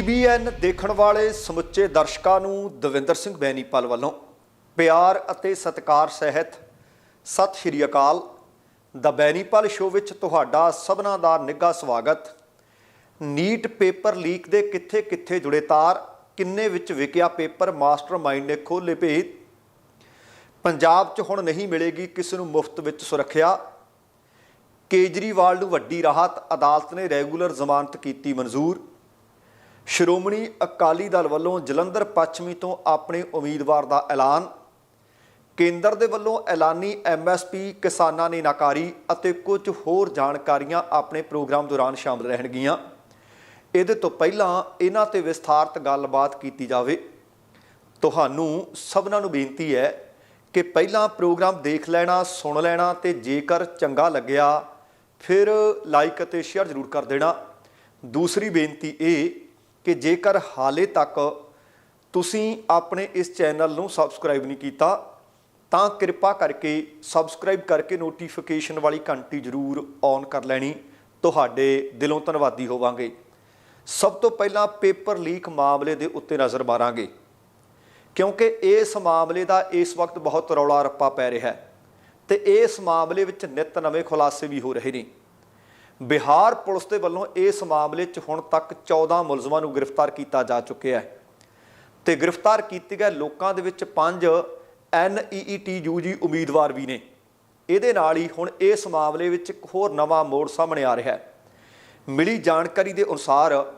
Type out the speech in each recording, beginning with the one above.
TBN ਦੇਖਣ ਵਾਲੇ ਸਮੁੱਚੇ ਦਰਸ਼ਕਾਂ ਨੂੰ ਦਵਿੰਦਰ ਸਿੰਘ ਬੈਨੀਪਾਲ ਵੱਲੋਂ ਪਿਆਰ ਅਤੇ ਸਤਿਕਾਰ ਸਹਿਤ ਸਤਿ ਸ਼੍ਰੀ ਅਕਾਲ। ਦਾ ਬੈਨੀਪਾਲ ਸ਼ੋਅ ਵਿੱਚ ਤੁਹਾਡਾ ਸਭਨਾਂ ਦਾ ਨਿੱਘਾ ਸਵਾਗਤ। ਨੀਟ ਪੇਪਰ ਲੀਕ ਦੇ ਕਿੱਥੇ ਕਿੱਥੇ ਜੁੜੇ ਤਾਰ, ਕਿੰਨੇ ਵਿੱਚ ਵਿਕਿਆ ਪੇਪਰ ਮਾਸਟਰਮਾਈਂਡ ਨੇ ਖੋਲ੍ਹੇ ਭੇਦ? ਪੰਜਾਬ 'ਚ ਹੁਣ ਨਹੀਂ ਮਿਲੇਗੀ ਕਿਸੇ ਨੂੰ ਮੁਫਤ ਵਿੱਚ ਸੁਰੱਖਿਆ। ਕੇਜਰੀਵਾਲ ਨੂੰ ਵੱਡੀ ਰਾਹਤ, ਅਦਾਲਤ ਨੇ ਰੈਗੂਲਰ ਜ਼ਮਾਨਤ ਕੀਤੀ ਮਨਜ਼ੂਰ। ਸ਼੍ਰੋਮਣੀ ਅਕਾਲੀ ਦਲ ਵੱਲੋਂ ਜਲੰਧਰ ਪੱਛਮੀ ਤੋਂ ਆਪਣੇ ਉਮੀਦਵਾਰ ਦਾ ਐਲਾਨ। ਕੇਂਦਰ ਦੇ ਵੱਲੋਂ ਐਲਾਨੀ ਐਮਐਸਪੀ ਕਿਸਾਨਾਂ ਨੇ ਨਾਕਾਰੀ ਅਤੇ ਕੁਝ ਹੋਰ ਜਾਣਕਾਰੀਆਂ ਆਪਣੇ ਪ੍ਰੋਗਰਾਮ ਦੌਰਾਨ ਸ਼ਾਮਲ ਰਹਿਣਗੀਆਂ। ਇਹਦੇ ਤੋਂ ਪਹਿਲਾਂ ਇਹਨਾਂ ਤੇ ਵਿਸਥਾਰਤ ਗੱਲਬਾਤ ਕੀਤੀ ਜਾਵੇ। ਤੁਹਾਨੂੰ ਸਭਨਾਂ ਨੂੰ ਬੇਨਤੀ ਹੈ ਕਿ ਪਹਿਲਾਂ ਪ੍ਰੋਗਰਾਮ ਦੇਖ ਲੈਣਾ, ਸੁਣ ਲੈਣਾ ਤੇ ਜੇਕਰ ਚੰਗਾ ਲੱਗਿਆ, ਫਿਰ ਲਾਈਕ ਅਤੇ ਸ਼ੇਅਰ ਜ਼ਰੂਰ ਕਰ ਦੇਣਾ। ਦੂਸਰੀ ਬੇਨਤੀ ਇਹ ਕਿ ਜੇਕਰ ਹਾਲੇ ਤੱਕ ਤੁਸੀਂ ਆਪਣੇ ਇਸ ਚੈਨਲ ਨੂੰ ਸਬਸਕ੍ਰਾਈਬ ਨਹੀਂ ਕੀਤਾ, ਤਾਂ ਕਿਰਪਾ ਕਰਕੇ ਸਬਸਕ੍ਰਾਈਬ ਕਰਕੇ ਨੋਟੀਫਿਕੇਸ਼ਨ ਵਾਲੀ ਘੰਟੀ ਜ਼ਰੂਰ ਔਨ ਕਰ ਲੈਣੀ। ਤੁਹਾਡੇ ਦਿਲੋਂ ਧੰਨਵਾਦੀ ਹੋਵਾਂਗੇ। ਸਭ ਤੋਂ ਪਹਿਲਾਂ ਪੇਪਰ ਲੀਕ ਮਾਮਲੇ ਦੇ ਉੱਤੇ ਨਜ਼ਰ ਮਾਰਾਂਗੇ। ਕਿਉਂਕਿ ਇਸ ਮਾਮਲੇ ਦਾ ਇਸ ਵਕਤ ਬਹੁਤ ਰੌਲਾ ਰੱਪਾ ਪੈ ਰਿਹਾ ਹੈ ਤੇ ਇਸ ਮਾਮਲੇ ਵਿੱਚ ਨਿਤ ਨਵੇਂ ਖੁਲਾਸੇ ਵੀ ਹੋ ਰਹੇ ਨੇ। ਬਿਹਾਰ ਪੁਲਿਸ ਦੇ ਵੱਲੋਂ ਇਸ ਮਾਮਲੇ 'ਚ ਹੁਣ ਤੱਕ 14 ਮੁਲਜ਼ਮਾਂ ਨੂੰ ਗ੍ਰਿਫਤਾਰ ਕੀਤਾ ਜਾ ਚੁੱਕਿਆ ਹੈ। ਤੇ ਗ੍ਰਿਫਤਾਰ ਕੀਤੇ ਗਏ ਲੋਕਾਂ ਦੇ ਵਿੱਚ 5 ਐਨਈਈਟੀ ਯੂਜੀ ਉਮੀਦਵਾਰ ਵੀ ਨੇ। ਇਹਦੇ ਨਾਲ ਹੀ ਹੁਣ ਇਸ ਮਾਮਲੇ ਵਿੱਚ ਇੱਕ ਹੋਰ ਨਵਾਂ ਮੋੜ ਸਾਹਮਣੇ ਆ ਰਿਹਾ ਹੈ। ਮਿਲੀ ਜਾਣਕਾਰੀ ਦੇ ਅਨੁਸਾਰ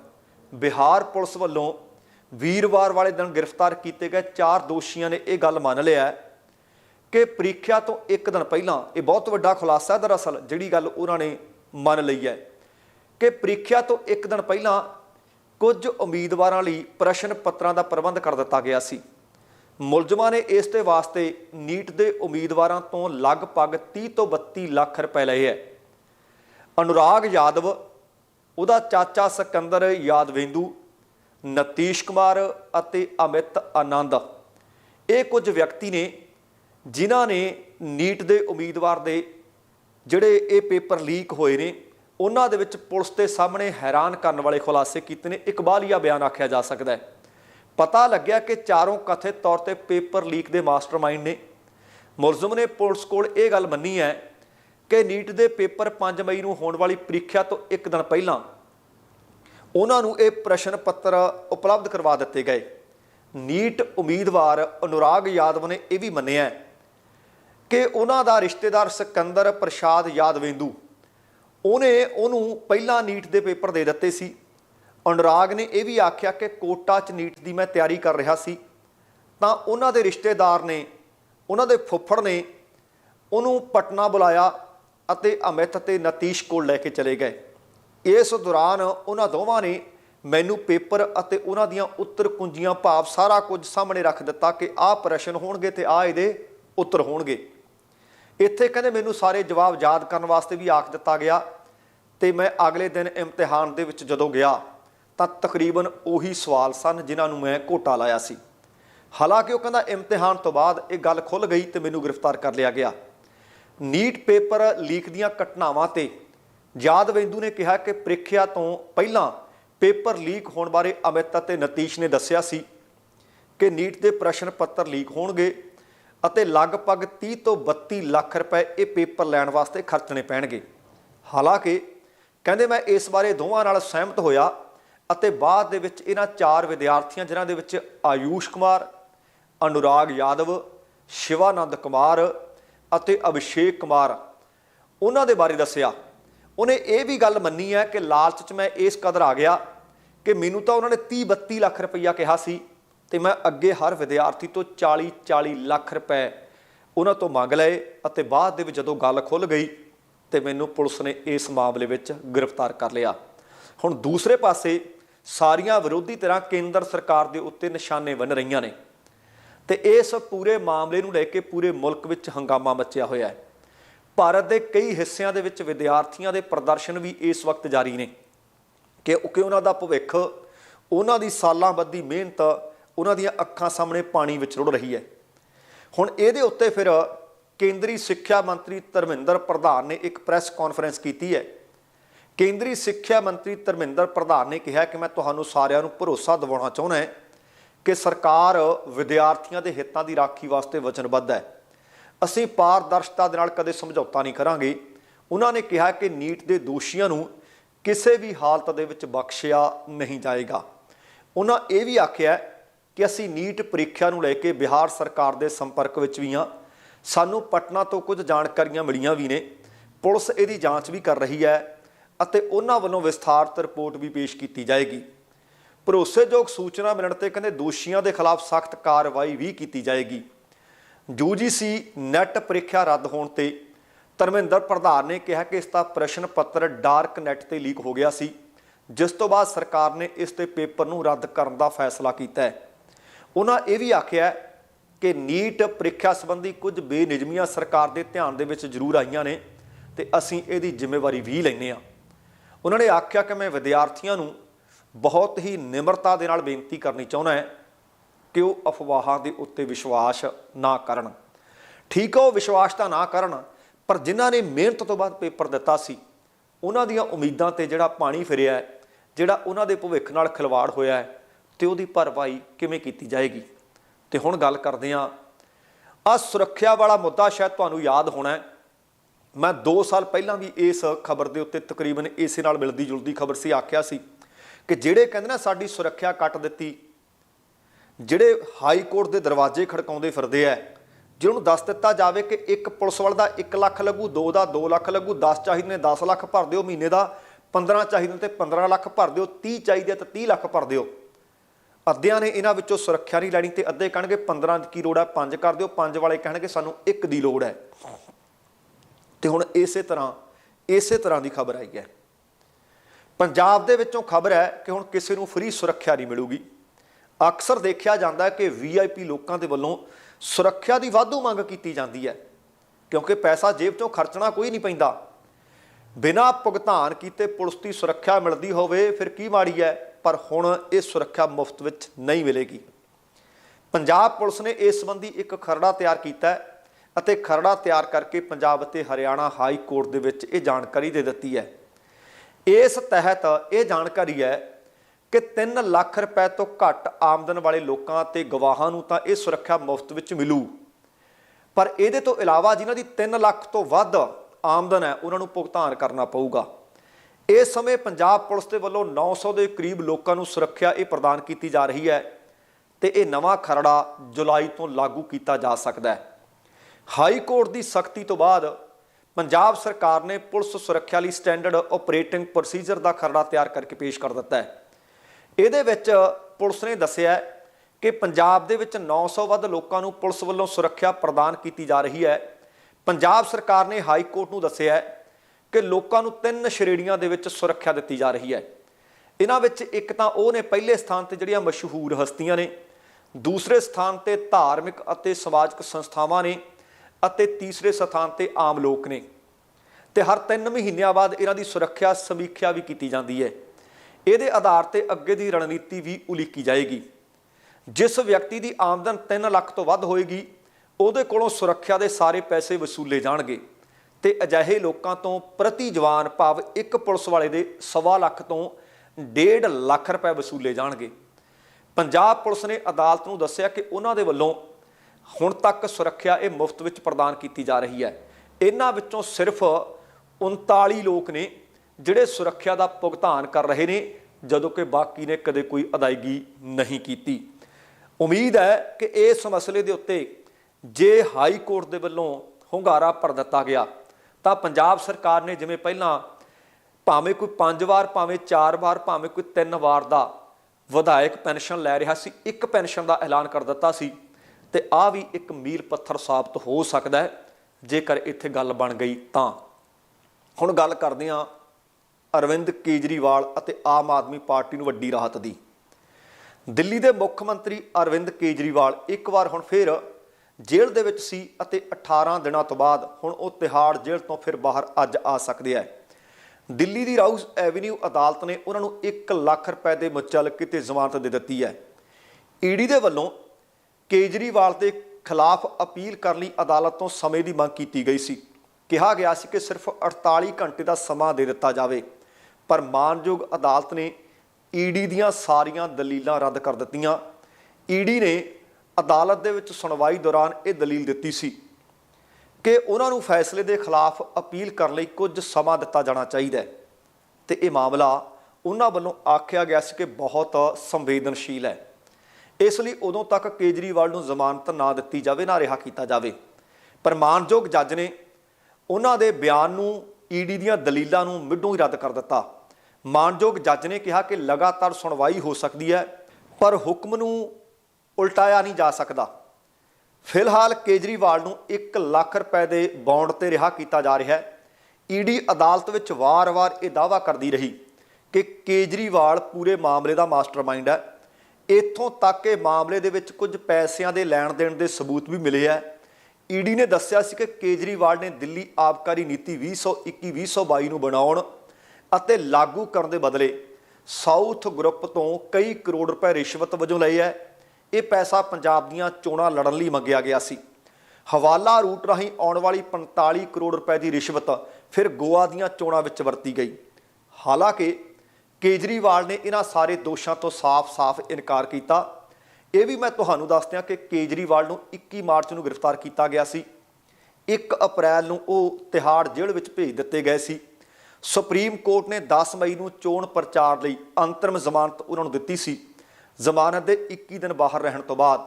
ਬਿਹਾਰ ਪੁਲਿਸ ਵੱਲੋਂ ਵੀਰਵਾਰ ਵਾਲੇ ਦਿਨ ਗ੍ਰਿਫਤਾਰ ਕੀਤੇ ਗਏ ਚਾਰ ਦੋਸ਼ੀਆਂ ਨੇ ਇਹ ਗੱਲ ਮੰਨ ਲਿਆ ਕਿ ਪ੍ਰੀਖਿਆ ਤੋਂ ਇੱਕ ਦਿਨ ਪਹਿਲਾਂ, ਇਹ ਬਹੁਤ ਵੱਡਾ ਖੁਲਾਸਾ ਹੈ ਦਰਅਸਲ, ਜਿਹੜੀ ਗੱਲ ਉਹਨਾਂ ਨੇ ਮੰਨ ਲਈ ਹੈ ਕਿ ਪ੍ਰੀਖਿਆ ਤੋਂ ਇੱਕ ਦਿਨ ਪਹਿਲਾਂ ਕੁਝ ਉਮੀਦਵਾਰਾਂ ਲਈ ਪ੍ਰਸ਼ਨ ਪੱਤਰਾਂ ਦਾ ਪ੍ਰਬੰਧ ਕਰ ਦਿੱਤਾ ਗਿਆ ਸੀ। ਮੁਲਜ਼ਮਾਂ ਨੇ ਇਸ ਦੇ ਵਾਸਤੇ ਨੀਟ ਦੇ ਉਮੀਦਵਾਰਾਂ ਤੋਂ ਲਗਭਗ 30 ਤੋਂ 32 ਲੱਖ ਰੁਪਏ ਲਏ ਹੈ। ਅਨੁਰਾਗ ਯਾਦਵ, ਉਹਦਾ ਚਾਚਾ ਸਿਕੰਦਰ ਯਾਦਵੇਂਦੂ, ਨਤੀਸ਼ ਕੁਮਾਰ ਅਤੇ ਅਮਿਤ ਆਨੰਦ। ਇਹ ਕੁਝ ਵਿਅਕਤੀ ਨੇ ਜਿਨ੍ਹਾਂ ਨੇ ਨੀਟ ਦੇ ਉਮੀਦਵਾਰ ਦੇ ਜਿਹੜੇ ਇਹ ਪੇਪਰ ਲੀਕ ਹੋਏ ਨੇ, ਉਹਨਾਂ ਦੇ ਵਿੱਚ ਪੁਲਿਸ ਦੇ ਸਾਹਮਣੇ ਹੈਰਾਨ ਕਰਨ ਵਾਲੇ ਖੁਲਾਸੇ ਕੀਤੇ ਨੇ। ਇਕਬਾਲੀਆ ਬਿਆਨ ਆਖਿਆ ਜਾ ਸਕਦਾ ਹੈ। ਪਤਾ ਲੱਗਿਆ ਕਿ ਚਾਰੋਂ ਕਥਿਤ ਤੌਰ ਤੇ ਪੇਪਰ ਲੀਕ ਦੇ ਮਾਸਟਰਮਾਈਂਡ ਨੇ। ਮੁਲਜ਼ਮ ਨੇ ਪੁਲਿਸ ਕੋਲ ਇਹ ਗੱਲ ਮੰਨੀ ਹੈ ਕਿ ਨੀਟ ਦੇ ਪੇਪਰ 5 ਮਈ ਨੂੰ ਹੋਣ ਵਾਲੀ ਪ੍ਰੀਖਿਆ ਤੋਂ ਇੱਕ ਦਿਨ ਪਹਿਲਾਂ ਉਹਨਾਂ ਨੂੰ ਇਹ ਪ੍ਰਸ਼ਨ ਪੱਤਰ ਉਪਲਬਧ ਕਰਵਾ ਦਿੱਤੇ ਗਏ। ਨੀਟ ਉਮੀਦਵਾਰ ਅਨੁਰਾਗ ਯਾਦਵ ਨੇ ਇਹ ਵੀ ਮੰਨਿਆ ਹੈ ਕਿ ਉਹਨਾਂ ਦਾ ਰਿਸ਼ਤੇਦਾਰ ਸਿਕੰਦਰ ਪ੍ਰਸ਼ਾਦ ਯਾਦਵੇਂਦੂ, ਉਹਨੇ ਉਹਨੂੰ ਪਹਿਲਾਂ ਨੀਟ ਦੇ ਪੇਪਰ ਦੇ ਦਿੱਤੇ ਸੀ। ਅਨੁਰਾਗ ਨੇ ਇਹ ਵੀ ਆਖਿਆ ਕਿ ਕੋਟਾ 'ਚ ਨੀਟ ਦੀ ਮੈਂ ਤਿਆਰੀ ਕਰ ਰਿਹਾ ਸੀ। ਤਾਂ ਉਹਨਾਂ ਦੇ ਰਿਸ਼ਤੇਦਾਰ ਨੇ, ਉਹਨਾਂ ਦੇ ਫੁੱਫੜ ਨੇ ਉਹਨੂੰ ਪਟਨਾ ਬੁਲਾਇਆ ਅਤੇ ਅਮਿਤ ਤੇ ਨਤੀਸ਼ ਕੋਲ ਲੈ ਕੇ ਚਲੇ ਗਏ। ਇਸ ਦੌਰਾਨ ਉਹਨਾਂ ਦੋਵਾਂ ਨੇ ਮੈਨੂੰ ਪੇਪਰ ਅਤੇ ਉਹਨਾਂ ਦੀਆਂ ਉੱਤਰ ਕੁੰਜੀਆਂ ਭਾਵ ਸਾਰਾ ਕੁਝ ਸਾਹਮਣੇ ਰੱਖ ਦਿੱਤਾ ਕਿ ਆਹ ਪ੍ਰਸ਼ਨ ਹੋਣਗੇ ਤੇ ਆਹ ਇਹਦੇ ਉੱਤਰ ਹੋਣਗੇ। ਇੱਥੇ ਕਹਿੰਦੇ ਮੈਨੂੰ ਸਾਰੇ ਜਵਾਬ ਯਾਦ ਕਰਨ ਵਾਸਤੇ ਵੀ ਆਖ ਦਿੱਤਾ ਗਿਆ ਤੇ ਮੈਂ ਅਗਲੇ ਦਿਨ ਇਮਤਿਹਾਨ ਦੇ ਵਿੱਚ ਜਦੋਂ ਗਿਆ ਤਾਂ ਤਕਰੀਬਨ ਉਹੀ ਸਵਾਲ ਸਨ ਜਿਨ੍ਹਾਂ ਨੂੰ ਮੈਂ ਘੋਟਾ ਲਾਇਆ ਸੀ। ਹਾਲਾਂਕਿ ਉਹ ਕਹਿੰਦਾ ਇਮਤਿਹਾਨ ਤੋਂ ਬਾਅਦ ਇਹ ਗੱਲ ਖੁੱਲ ਗਈ ਤੇ ਮੈਨੂੰ ਗ੍ਰਿਫਤਾਰ ਕਰ ਲਿਆ ਗਿਆ। ਨੀਟ ਪੇਪਰ ਲੀਕ ਦੀਆਂ ਘਟਨਾਵਾਂ ਤੇ ਯਾਦਵਿੰਦੂ ਨੇ ਕਿਹਾ ਕਿ ਪ੍ਰੀਖਿਆ ਤੋਂ ਪਹਿਲਾਂ ਪੇਪਰ ਲੀਕ ਹੋਣ ਬਾਰੇ ਅਮਿਤ ਅਤੇ ਨਤੀਸ਼ ਨੇ ਦੱਸਿਆ ਸੀ ਕਿ ਨੀਟ ਦੇ ਪ੍ਰਸ਼ਨ ਪੱਤਰ ਲੀਕ ਹੋਣਗੇ ਅਤੇ ਲਗਭਗ 30 ਤੋਂ 32 ਲੱਖ ਰੁਪਏ ਇਹ ਪੇਪਰ ਲੈਣ ਵਾਸਤੇ ਖਰਚਣੇ ਪੈਣਗੇ। ਹਾਲਾਂਕਿ, ਕਹਿੰਦੇ ਮੈਂ ਇਸ ਬਾਰੇ ਦੋਵਾਂ ਨਾਲ ਸਹਿਮਤ ਹੋਇਆ ਅਤੇ ਬਾਅਦ ਦੇ ਵਿੱਚ ਇਹਨਾਂ ਚਾਰ ਵਿਦਿਆਰਥੀਆਂ, ਜਿਨ੍ਹਾਂ ਦੇ ਵਿੱਚ ਆਯੂਸ਼ ਕੁਮਾਰ, ਅਨੁਰਾਗ ਯਾਦਵ, ਸ਼ਿਵਾਨੰਦ ਕੁਮਾਰ ਅਤੇ ਅਭਿਸ਼ੇਕ ਕੁਮਾਰ, ਉਹਨਾਂ ਦੇ ਬਾਰੇ ਦੱਸਿਆ। ਉਹਨੇ ਇਹ ਵੀ ਗੱਲ ਮੰਨੀ ਹੈ ਕਿ ਲਾਲਚ 'ਚ ਮੈਂ ਇਸ ਕਦਰ ਆ ਗਿਆ ਕਿ ਮੈਨੂੰ ਤਾਂ ਉਹਨਾਂ ਨੇ 30 32 ਲੱਖ ਰੁਪਈਆ ਕਿਹਾ ਸੀ। ਤੇ ਮੈਂ ਅੱਗੇ ਹਰ ਵਿਦਿਆਰਥੀ ਤੋਂ 40 40 ਲੱਖ ਰੁਪਏ ਉਹਨਾਂ ਤੋਂ ਮੰਗ ਲਏ ਅਤੇ ਬਾਅਦ ਦੇ ਵਿੱਚ ਜਦੋਂ ਗੱਲ ਖੁੱਲ ਗਈ ਤੇ ਮੈਨੂੰ ਪੁਲਿਸ ਨੇ ਇਸ ਮਾਮਲੇ ਵਿੱਚ ਗ੍ਰਿਫਤਾਰ ਕਰ ਲਿਆ। ਹੁਣ ਦੂਸਰੇ ਪਾਸੇ ਸਾਰੀਆਂ ਵਿਰੋਧੀ ਧਿਰਾਂ ਕੇਂਦਰ ਸਰਕਾਰ ਦੇ ਉੱਤੇ ਨਿਸ਼ਾਨੇ ਬਨ ਰਹੀਆਂ ਨੇ ਤੇ ਇਸ ਪੂਰੇ ਮਾਮਲੇ ਨੂੰ ਲੈ ਕੇ ਪੂਰੇ ਮੁਲਕ ਵਿੱਚ ਹੰਗਾਮਾ ਮਚਿਆ ਹੋਇਆ ਹੈ। ਭਾਰਤ ਦੇ ਕਈ ਹਿੱਸਿਆਂ ਦੇ ਵਿੱਚ ਵਿਦਿਆਰਥੀਆਂ ਦੇ ਪ੍ਰਦਰਸ਼ਨ ਵੀ ਇਸ ਵਕਤ ਜਾਰੀ ਨੇ ਕਿ ਕਿ ਉਹਨਾਂ ਦਾ ਭਵਿੱਖ, ਉਹਨਾਂ ਦੀ ਸਾਲਾਂ ਬੱਧੀ ਮਿਹਨਤ ਉਹਨਾਂ ਦੀਆਂ ਅੱਖਾਂ ਸਾਹਮਣੇ ਪਾਣੀ ਵਿੱਚ ਰੁੜ ਰਹੀ ਹੈ। ਹੁਣ ਇਹਦੇ ਉੱਤੇ ਫਿਰ ਕੇਂਦਰੀ ਸਿੱਖਿਆ ਮੰਤਰੀ ਧਰਮਿੰਦਰ ਪ੍ਰਧਾਨ ਨੇ ਇੱਕ ਪ੍ਰੈਸ ਕਾਨਫਰੰਸ ਕੀਤੀ ਹੈ। ਕੇਂਦਰੀ ਸਿੱਖਿਆ ਮੰਤਰੀ ਧਰਮਿੰਦਰ ਪ੍ਰਧਾਨ ਨੇ ਕਿਹਾ ਕਿ ਮੈਂ ਤੁਹਾਨੂੰ ਸਾਰਿਆਂ ਨੂੰ ਭਰੋਸਾ ਦਿਵਾਉਣਾ ਚਾਹੁੰਦਾ ਹਾਂ ਕਿ ਸਰਕਾਰ ਵਿਦਿਆਰਥੀਆਂ ਦੇ ਹਿੱਤਾਂ ਦੀ ਰਾਖੀ ਵਾਸਤੇ ਵਚਨਬੱਧ ਹੈ। ਅਸੀਂ ਪਾਰਦਰਸ਼ਤਾ ਦੇ ਨਾਲ ਕਦੇ ਸਮਝੌਤਾ ਨਹੀਂ ਕਰਾਂਗੇ। ਉਹਨਾਂ ਨੇ ਕਿਹਾ ਕਿ ਨੀਟ ਦੇ ਦੋਸ਼ੀਆਂ ਨੂੰ ਕਿਸੇ ਵੀ ਹਾਲਤ ਦੇ ਵਿੱਚ ਬਖਸ਼ਿਆ ਨਹੀਂ ਜਾਏਗਾ। ਉਹਨਾਂ ਇਹ ਵੀ ਆਖਿਆ ਕਿ ਅਸੀਂ ਨੀਟ ਪ੍ਰੀਖਿਆ ਨੂੰ ਲੈ ਕੇ ਬਿਹਾਰ ਸਰਕਾਰ ਦੇ ਸੰਪਰਕ ਵਿੱਚ ਵੀ ਹਾਂ। ਸਾਨੂੰ ਪਟਨਾ ਤੋਂ ਕੁਝ ਜਾਣਕਾਰੀਆਂ ਮਿਲੀਆਂ ਵੀ ਨੇ। ਪੁਲਿਸ ਇਹਦੀ ਜਾਂਚ ਵੀ ਕਰ ਰਹੀ ਹੈ ਅਤੇ ਉਹਨਾਂ ਵੱਲੋਂ ਵਿਸਥਾਰਤ ਰਿਪੋਰਟ ਵੀ ਪੇਸ਼ ਕੀਤੀ ਜਾਏਗੀ। ਭਰੋਸੇਯੋਗ ਸੂਚਨਾ ਮਿਲਣ ਤੇ ਕਹਿੰਦੇ ਦੋਸ਼ੀਆਂ ਦੇ ਖਿਲਾਫ ਸਖਤ ਕਾਰਵਾਈ ਵੀ ਕੀਤੀ ਜਾਏਗੀ। UGC ਨੈਟ ਪ੍ਰੀਖਿਆ ਰੱਦ ਹੋਣ ਤੇ ਧਰਮਿੰਦਰ ਪ੍ਰਧਾਨ ਨੇ ਕਿਹਾ ਕਿ ਇਸ ਦਾ ਪ੍ਰਸ਼ਨ ਪੱਤਰ ਡਾਰਕ ਨੈਟ ਤੇ ਲੀਕ ਹੋ ਗਿਆ ਸੀ, ਜਿਸ ਤੋਂ ਬਾਅਦ ਸਰਕਾਰ ਨੇ ਇਸ ਤੇ ਪੇਪਰ ਨੂੰ ਰੱਦ ਕਰਨ ਦਾ ਫੈਸਲਾ ਕੀਤਾ ਹੈ। ਉਹਨਾਂ ਇਹ ਵੀ ਆਖਿਆ ਕਿ ਨੀਟ ਪ੍ਰੀਖਿਆ ਸੰਬੰਧੀ ਕੁਝ ਬੇਨਿਯਮੀਆਂ ਸਰਕਾਰ ਦੇ ਧਿਆਨ ਦੇ ਵਿੱਚ ਜ਼ਰੂਰ ਆਈਆਂ ਨੇ ਤੇ ਅਸੀਂ ਇਹਦੀ ਜ਼ਿੰਮੇਵਾਰੀ ਵੀ ਲੈਂਦੇ ਹਾਂ। ਉਹਨਾਂ ਨੇ ਆਖਿਆ ਕਿ ਮੈਂ ਵਿਦਿਆਰਥੀਆਂ ਨੂੰ ਬਹੁਤ ਹੀ ਨਿਮਰਤਾ ਦੇ ਨਾਲ ਬੇਨਤੀ ਕਰਨੀ ਚਾਹੁੰਦਾ ਹੈ ਕਿ ਉਹ ਅਫਵਾਹਾਂ ਦੇ ਉੱਤੇ ਵਿਸ਼ਵਾਸ ਨਾ ਕਰਨ। ਠੀਕ ਆ, ਉਹ ਵਿਸ਼ਵਾਸ ਤਾਂ ਨਾ ਕਰਨ, ਪਰ ਜਿਨ੍ਹਾਂ ਨੇ ਮਿਹਨਤ ਤੋਂ ਬਾਅਦ ਪੇਪਰ ਦਿੱਤਾ ਸੀ, ਉਹਨਾਂ ਦੀਆਂ ਉਮੀਦਾਂ ਤੇ ਜਿਹੜਾ ਪਾਣੀ ਫਿਰਿਆ ਹੈ, ਜਿਹੜਾ ਉਹਨਾਂ ਦੇ ਭਵਿੱਖ ਨਾਲ ਖਿਲਵਾੜ ਹੋਇਆ ਹੈ ਤੇ ਉਹਦੀ ਭਰਪਾਈ ਕਿਵੇਂ ਕੀਤੀ ਜਾਏਗੀ? ਤੇ ਹੁਣ ਗੱਲ ਕਰਦੇ ਹਾਂ। ਆ ਸੁਰੱਖਿਆ ਵਾਲਾ ਮੁੱਦਾ ਸ਼ਾਇਦ ਤੁਹਾਨੂੰ ਯਾਦ ਹੋਣਾ ਮੈਂ 2 ਸਾਲ ਪਹਿਲਾਂ ਵੀ ਇਸ ਖਬਰ ਦੇ ਉੱਤੇ ਤਕਰੀਬਨ ਇਸੇ ਨਾਲ ਮਿਲਦੀ ਜੁਲਦੀ ਖਬਰ ਸੀ, ਆਖਿਆ ਸੀ ਕਿ ਜਿਹੜੇ ਕਹਿੰਦੇ ਨਾ ਸਾਡੀ ਸੁਰੱਖਿਆ ਕੱਟ ਦਿੱਤੀ, ਜਿਹੜੇ ਹਾਈ ਕੋਰਟ ਦੇ ਦਰਵਾਜ਼ੇ ਖੜਕਾਉਂਦੇ ਫਿਰਦੇ ਐ ਜਿਹਨੂੰ ਨੂੰ ਦੱਸ ਦਿੱਤਾ ਜਾਵੇ ਕਿ ਇੱਕ ਪੁਲਿਸ ਵਾਲ ਦਾ 1 ਲੱਖ ਲੱਗੂ 2 ਦਾ 2 ਲੱਖ ਲੱਗੂ 10 ਚਾਹੀਦੇ ਨੇ 10 ਲੱਖ ਭਰ ਦਿਓ ਮਹੀਨੇ ਦਾ 15 ਚਾਹੀਦੇ ਨੇ ਤੇ 15 ਲੱਖ ਭਰ ਦਿਓ 30 ਚਾਹੀਦੇ ਤਾਂ 30 ਲੱਖ ਭਰ ਦਿਓ। ਅੱਧਿਆਂ ਨੇ ਇਹਨਾਂ ਵਿੱਚੋਂ ਸੁਰੱਖਿਆ ਨਹੀਂ ਲੈਣੀ ਤੇ ਅੱਧੇ ਕਹਿਣਗੇ 15 ਦੀ ਕੀ ਲੋੜ ਹੈ 5 ਕਰ ਦਿਓ 5 ਵਾਲੇ ਕਹਿਣਗੇ ਸਾਨੂੰ 1 ਦੀ ਲੋੜ ਹੈ। ਤੇ ਹੁਣ ਇਸੇ ਤਰ੍ਹਾਂ ਇਸੇ ਤਰ੍ਹਾਂ ਦੀ ਖਬਰ ਆਈ ਹੈ। ਪੰਜਾਬ ਦੇ ਵਿੱਚੋਂ ਖਬਰ ਹੈ ਕਿ ਹੁਣ ਕਿਸੇ ਨੂੰ ਫ੍ਰੀ ਸੁਰੱਖਿਆ ਨਹੀਂ ਮਿਲੂਗੀ। ਅਕਸਰ ਦੇਖਿਆ ਜਾਂਦਾ ਹੈ ਕਿ ਵੀਆਈਪੀ ਲੋਕਾਂ ਦੇ ਵੱਲੋਂ ਸੁਰੱਖਿਆ ਦੀ ਵਾਧੂ ਮੰਗ ਕੀਤੀ ਜਾਂਦੀ ਹੈ, ਕਿਉਂਕਿ ਪੈਸਾ ਜੇਬ ਚੋਂ ਖਰਚਣਾ ਕੋਈ ਨਹੀਂ ਪੈਂਦਾ। ਬਿਨਾਂ ਭੁਗਤਾਨ ਕੀਤੇ ਪੁਲਿਸ ਦੀ ਸੁਰੱਖਿਆ ਮਿਲਦੀ ਹੋਵੇ, ਫਿਰ ਕੀ ਮਾੜੀ ਹੈ? ਪਰ ਹੁਣ ਇਹ ਸੁਰੱਖਿਆ ਮੁਫਤ ਵਿੱਚ ਨਹੀਂ ਮਿਲੇਗੀ। ਪੰਜਾਬ ਪੁਲਿਸ ਨੇ ਇਸ ਸੰਬੰਧੀ ਇੱਕ ਖਰੜਾ ਤਿਆਰ ਕੀਤਾ ਅਤੇ ਖਰੜਾ ਤਿਆਰ ਕਰਕੇ ਪੰਜਾਬ ਅਤੇ ਹਰਿਆਣਾ ਹਾਈ ਕੋਰਟ ਦੇ ਵਿੱਚ ਇਹ ਜਾਣਕਾਰੀ ਦੇ ਦਿੱਤੀ ਹੈ। ਇਸ ਤਹਿਤ ਇਹ ਜਾਣਕਾਰੀ ਹੈ ਕਿ 3 ਲੱਖ ਰੁਪਏ ਤੋਂ ਘੱਟ ਆਮਦਨ ਵਾਲੇ ਲੋਕਾਂ ਤੇ ਗਵਾਹਾਂ ਨੂੰ ਤਾਂ ਇਹ ਸੁਰੱਖਿਆ ਮੁਫਤ ਵਿੱਚ ਮਿਲੂ। ਪਰ ਇਹਦੇ ਤੋਂ ਇਲਾਵਾ ਜਿਨ੍ਹਾਂ ਦੀ 3 ਲੱਖ ਤੋਂ ਵੱਧ ਆਮਦਨ ਹੈ, ਉਹਨਾਂ ਨੂੰ ਭੁਗਤਾਨ ਕਰਨਾ ਪਊਗਾ। ਇਸ ਸਮੇਂ ਪੰਜਾਬ ਪੁਲਿਸ ਦੇ ਵੱਲੋਂ 900 ਦੇ ਕਰੀਬ ਲੋਕਾਂ ਨੂੰ ਸੁਰੱਖਿਆ ਇਹ ਪ੍ਰਦਾਨ ਕੀਤੀ ਜਾ ਰਹੀ ਹੈ ਤੇ ਇਹ ਨਵਾਂ ਖਰੜਾ ਜੁਲਾਈ ਤੋਂ ਲਾਗੂ ਕੀਤਾ ਜਾ ਸਕਦਾ ਹੈ। ਹਾਈ ਕੋਰਟ ਦੀ ਸਖਤੀ ਤੋਂ ਬਾਅਦ ਪੰਜਾਬ ਸਰਕਾਰ ਨੇ ਪੁਲਿਸ ਸੁਰੱਖਿਆ ਲਈ ਸਟੈਂਡਰਡ ਆਪਰੇਟਿੰਗ ਪ੍ਰੋਸੀਜਰ ਦਾ ਖਰੜਾ ਤਿਆਰ ਕਰਕੇ ਪੇਸ਼ ਕਰ ਦਿੱਤਾ ਹੈ। ਇਹਦੇ ਵਿੱਚ ਪੁਲਿਸ ਨੇ ਦੱਸਿਆ ਕਿ ਪੰਜਾਬ ਦੇ ਵਿੱਚ 900 ਵੱਧ ਲੋਕਾਂ ਨੂੰ ਪੁਲਿਸ ਵੱਲੋਂ ਸੁਰੱਖਿਆ ਪ੍ਰਦਾਨ ਕੀਤੀ ਜਾ ਰਹੀ ਹੈ। ਪੰਜਾਬ ਸਰਕਾਰ ਨੇ ਹਾਈ ਕੋਰਟ ਨੂੰ ਦੱਸਿਆ ਕਿ ਲੋਕਾਂ ਨੂੰ ਤਿੰਨ ਸ਼੍ਰੇਣੀਆਂ ਦੇ ਵਿੱਚ ਸੁਰੱਖਿਆ ਦਿੱਤੀ ਜਾ ਰਹੀ ਹੈ। ਇਹਨਾਂ ਵਿੱਚ ਇੱਕ ਤਾਂ ਉਹ ਨੇ ਪਹਿਲੇ ਸਥਾਨ ਤੇ ਜਿਹੜੀਆਂ ਮਸ਼ਹੂਰ ਹਸਤੀਆਂ ਨੇ, ਦੂਸਰੇ ਸਥਾਨ ਤੇ ਧਾਰਮਿਕ ਅਤੇ ਸਮਾਜਿਕ ਸੰਸਥਾਵਾਂ ਨੇ ਅਤੇ ਤੀਸਰੇ ਸਥਾਨ ਤੇ ਆਮ ਲੋਕ ਨੇ। ਤੇ ਹਰ 3 ਮਹੀਨਿਆਂ ਬਾਅਦ ਇਹਨਾਂ ਦੀ ਸੁਰੱਖਿਆ ਸਮੀਖਿਆ ਵੀ ਕੀਤੀ ਜਾਂਦੀ ਹੈ। ਇਹਦੇ ਆਧਾਰ ਤੇ ਅੱਗੇ ਦੀ ਰਣਨੀਤੀ ਵੀ ਉਲੀਕੀ ਜਾਏਗੀ। ਜਿਸ ਵਿਅਕਤੀ ਦੀ ਆਮਦਨ 3 ਲੱਖ ਤੋਂ ਵੱਧ ਹੋਏਗੀ, ਉਹਦੇ ਕੋਲੋਂ ਸੁਰੱਖਿਆ ਦੇ ਸਾਰੇ ਪੈਸੇ ਵਸੂਲੇ ਜਾਣਗੇ। ਤੇ ਅਜਿਹੇ ਲੋਕਾਂ ਤੋਂ ਪ੍ਰਤੀ ਜਵਾਨ ਭਾਵ ਇੱਕ ਪੁਲਿਸ ਵਾਲੇ ਦੇ 1.5 ਲੱਖ ਤੋਂ 1.5 ਲੱਖ ਰੁਪਏ ਵਸੂਲੇ ਜਾਣਗੇ। ਪੰਜਾਬ ਪੁਲਿਸ ਨੇ ਅਦਾਲਤ ਨੂੰ ਦੱਸਿਆ ਕਿ ਉਹਨਾਂ ਦੇ ਵੱਲੋਂ ਹੁਣ ਤੱਕ ਸੁਰੱਖਿਆ ਇਹ ਮੁਫਤ ਵਿੱਚ ਪ੍ਰਦਾਨ ਕੀਤੀ ਜਾ ਰਹੀ ਹੈ। ਇਹਨਾਂ ਵਿੱਚੋਂ ਸਿਰਫ 39 ਲੋਕ ਨੇ ਜਿਹੜੇ ਸੁਰੱਖਿਆ ਦਾ ਭੁਗਤਾਨ ਕਰ ਰਹੇ ਨੇ, ਜਦੋਂ ਕਿ ਬਾਕੀ ਨੇ ਕਦੇ ਕੋਈ ਅਦਾਇਗੀ ਨਹੀਂ ਕੀਤੀ। ਉਮੀਦ ਹੈ ਕਿ ਇਸ ਮਸਲੇ ਦੇ ਉੱਤੇ ਜੇ ਹਾਈ ਕੋਰਟ ਦੇ ਵੱਲੋਂ ਹੁੰਗਾਰਾ ਭਰ ਦਿੱਤਾ ਗਿਆ ਤਾਂ ਪੰਜਾਬ ਸਰਕਾਰ ਨੇ ਜਿਵੇਂ ਪਹਿਲਾਂ ਭਾਵੇਂ ਕੋਈ 5 ਵਾਰ, ਭਾਵੇਂ 4 ਵਾਰ, ਭਾਵੇਂ ਕੋਈ 3 ਵਾਰ ਦਾ ਵਿਧਾਇਕ ਪੈਨਸ਼ਨ ਲੈ ਰਿਹਾ ਸੀ, ਇੱਕ ਪੈਨਸ਼ਨ ਦਾ ਐਲਾਨ ਕਰ ਦਿੱਤਾ ਸੀ ਤੇ ਆ ਵੀ ਇੱਕ ਮੀਲ ਪੱਥਰ ਸਾਬਤ ਹੋ ਸਕਦਾ ਹੈ, ਜੇਕਰ ਇੱਥੇ ਗੱਲ ਬਣ ਗਈ ਤਾਂ। ਹੁਣ ਗੱਲ ਕਰਦੇ ਹਾਂ ਅਰਵਿੰਦ ਕੇਜਰੀਵਾਲ ਅਤੇ ਆਮ ਆਦਮੀ ਪਾਰਟੀ ਨੂੰ ਵੱਡੀ ਰਾਹਤ ਦੀ। ਦਿੱਲੀ ਦੇ ਮੁੱਖ ਮੰਤਰੀ ਅਰਵਿੰਦ ਕੇਜਰੀਵਾਲ ਇੱਕ ਵਾਰ ਹੁਣ ਫਿਰ ਜੇਲ੍ਹ ਦੇ ਵਿੱਚ ਸੀ ਅਤੇ 18 ਦਿਨਾਂ ਤੋਂ ਬਾਅਦ ਹੁਣ ਉਹ ਤਿਹਾੜ ਜੇਲ੍ਹ ਤੋਂ ਫਿਰ ਬਾਹਰ ਅੱਜ ਆ ਸਕਦੇ ਹੈ। ਦਿੱਲੀ ਦੀ ਰਾਊਸ ਐਵਨਿਊ ਅਦਾਲਤ ਨੇ ਉਹਨਾਂ ਨੂੰ 1 ਲੱਖ ਰੁਪਏ ਦੇ ਮੁਚਲਕੇ ਤੇ ਜ਼ਮਾਨਤ ਦੇ ਦਿੱਤੀ ਹੈ। ਈਡੀ ਦੇ ਵੱਲੋਂ ਕੇਜਰੀਵਾਲ ਦੇ ਖਿਲਾਫ ਅਪੀਲ ਕਰਨ ਲਈ ਅਦਾਲਤ ਤੋਂ ਸਮੇਂ ਦੀ ਮੰਗ ਕੀਤੀ ਗਈ ਸੀ। ਕਿਹਾ ਗਿਆ ਸੀ ਕਿ ਸਿਰਫ 48 ਘੰਟੇ ਦਾ ਸਮਾਂ ਦੇ ਦਿੱਤਾ ਜਾਵੇ, ਪਰ ਮਾਨਯੋਗ ਅਦਾਲਤ ਨੇ ਈਡੀ ਦੀਆਂ ਸਾਰੀਆਂ ਦਲੀਲਾਂ ਰੱਦ ਕਰ ਦਿੱਤੀਆਂ। ਈਡੀ ਨੇ ਅਦਾਲਤ ਦੇ ਵਿੱਚ ਸੁਣਵਾਈ ਦੌਰਾਨ ਇਹ ਦਲੀਲ ਦਿੱਤੀ ਸੀ ਕਿ ਉਹਨਾਂ ਨੂੰ ਫੈਸਲੇ ਦੇ ਖਿਲਾਫ ਅਪੀਲ ਕਰਨ ਲਈ ਕੁਝ ਸਮਾਂ ਦਿੱਤਾ ਜਾਣਾ ਚਾਹੀਦਾ ਹੈ ਤੇ ਇਹ ਮਾਮਲਾ ਉਹਨਾਂ ਵੱਲੋਂ ਆਖਿਆ ਗਿਆ ਸੀ ਕਿ ਬਹੁਤ ਸੰਵੇਦਨਸ਼ੀਲ ਹੈ। ਇਸ ਲਈ ਉਦੋਂ ਤੱਕ ਕੇਜਰੀਵਾਲ ਨੂੰ ਜ਼ਮਾਨਤ ਨਾ ਦਿੱਤੀ ਜਾਵੇ, ਨਾ ਰਿਹਾ ਕੀਤਾ ਜਾਵੇ। ਪਰ ਮਾਨਯੋਗ ਜੱਜ ਨੇ ਉਹਨਾਂ ਦੇ ਬਿਆਨ ਨੂੰ ਈਡੀ ਦੀਆਂ ਦਲੀਲਾਂ ਨੂੰ ਮਿੱਢੋਂ ਹੀ ਰੱਦ ਕਰ ਦਿੱਤਾ। ਮਾਨਯੋਗ ਜੱਜ ਨੇ ਕਿਹਾ ਕਿ ਲਗਾਤਾਰ ਸੁਣਵਾਈ ਹੋ ਸਕਦੀ ਹੈ, ਪਰ ਹੁਕਮ ਨੂੰ ਉਲਟਾਇਆ ਨਹੀਂ ਜਾ ਸਕਦਾ। ਫਿਲਹਾਲ ਕੇਜਰੀਵਾਲ ਨੂੰ 1 ਲੱਖ ਰੁਪਏ ਦੇ ਬੌਂਡ ਤੇ ਰਿਹਾ ਕੀਤਾ ਜਾ ਰਿਹਾ ਹੈ। ਈਡੀ ਅਦਾਲਤ ਵਿੱਚ ਵਾਰ-ਵਾਰ ਇਹ ਦਾਅਵਾ ਕਰਦੀ ਰਹੀ ਕਿ ਕੇਜਰੀਵਾਲ ਪੂਰੇ ਮਾਮਲੇ ਦਾ ਮਾਸਟਰਮਾਈਂਡ ਹੈ। ਇੱਥੋਂ ਤੱਕ ਕਿ ਮਾਮਲੇ ਦੇ ਵਿੱਚ ਕੁਝ ਪੈਸਿਆਂ ਦੇ ਲੈਣ ਦੇਣ ਦੇ ਸਬੂਤ ਵੀ ਮਿਲੇ ਹੈ। ਈਡੀ ਨੇ ਦੱਸਿਆ ਸੀ ਕਿ ਕੇਜਰੀਵਾਲ ਨੇ ਦਿੱਲੀ ਆਬਕਾਰੀ ਨੀਤੀ 2021-2022 ਨੂੰ ਬਣਾਉਣ ਅਤੇ ਲਾਗੂ ਕਰਨ ਦੇ ਬਦਲੇ ਸਾਊਥ ਗਰੁੱਪ ਤੋਂ ਕਈ ਕਰੋੜ ਰੁਪਏ ਰਿਸ਼ਵਤ ਵਜੋਂ ਲਏ ਹੈ। ਇਹ ਪੈਸਾ ਪੰਜਾਬ ਦੀਆਂ ਚੋਣਾਂ ਲੜਨ ਲਈ ਮੰਗਿਆ ਗਿਆ ਸੀ। ਹਵਾਲਾ ਰੂਟ ਰਾਹੀਂ ਆਉਣ ਵਾਲੀ 45 ਕਰੋੜ ਰੁਪਏ ਦੀ ਰਿਸ਼ਵਤ ਫਿਰ ਗੋਆ ਦੀਆਂ ਚੋਣਾਂ ਵਿੱਚ ਵਰਤੀ ਗਈ। ਹਾਲਾਂਕਿ ਕੇਜਰੀਵਾਲ ਨੇ ਇਹਨਾਂ ਸਾਰੇ ਦੋਸ਼ਾਂ ਤੋਂ ਸਾਫ਼-ਸਾਫ਼ ਇਨਕਾਰ ਕੀਤਾ। ਇਹ ਵੀ ਮੈਂ ਤੁਹਾਨੂੰ ਦੱਸ ਦਿਆਂ ਕਿ ਕੇਜਰੀਵਾਲ ਨੂੰ 21 ਮਾਰਚ ਨੂੰ ਗ੍ਰਿਫਤਾਰ ਕੀਤਾ ਗਿਆ ਸੀ। 1 ਅਪ੍ਰੈਲ ਨੂੰ ਉਹ ਤਿਹਾੜ ਜੇਲ੍ਹ ਵਿੱਚ ਭੇਜ ਦਿੱਤੇ ਗਏ ਸੀ। ਸੁਪਰੀਮ ਕੋਰਟ ਨੇ 10 ਮਈ ਨੂੰ ਚੋਣ ਪ੍ਰਚਾਰ ਲਈ ਅੰਤਰਿਮ ਜ਼ਮਾਨਤ ਉਹਨਾਂ ਨੂੰ ਦਿੱਤੀ ਸੀ। ਜ਼ਮਾਨਤ ਦੇ 21 ਦਿਨ ਬਾਹਰ ਰਹਿਣ ਤੋਂ ਬਾਅਦ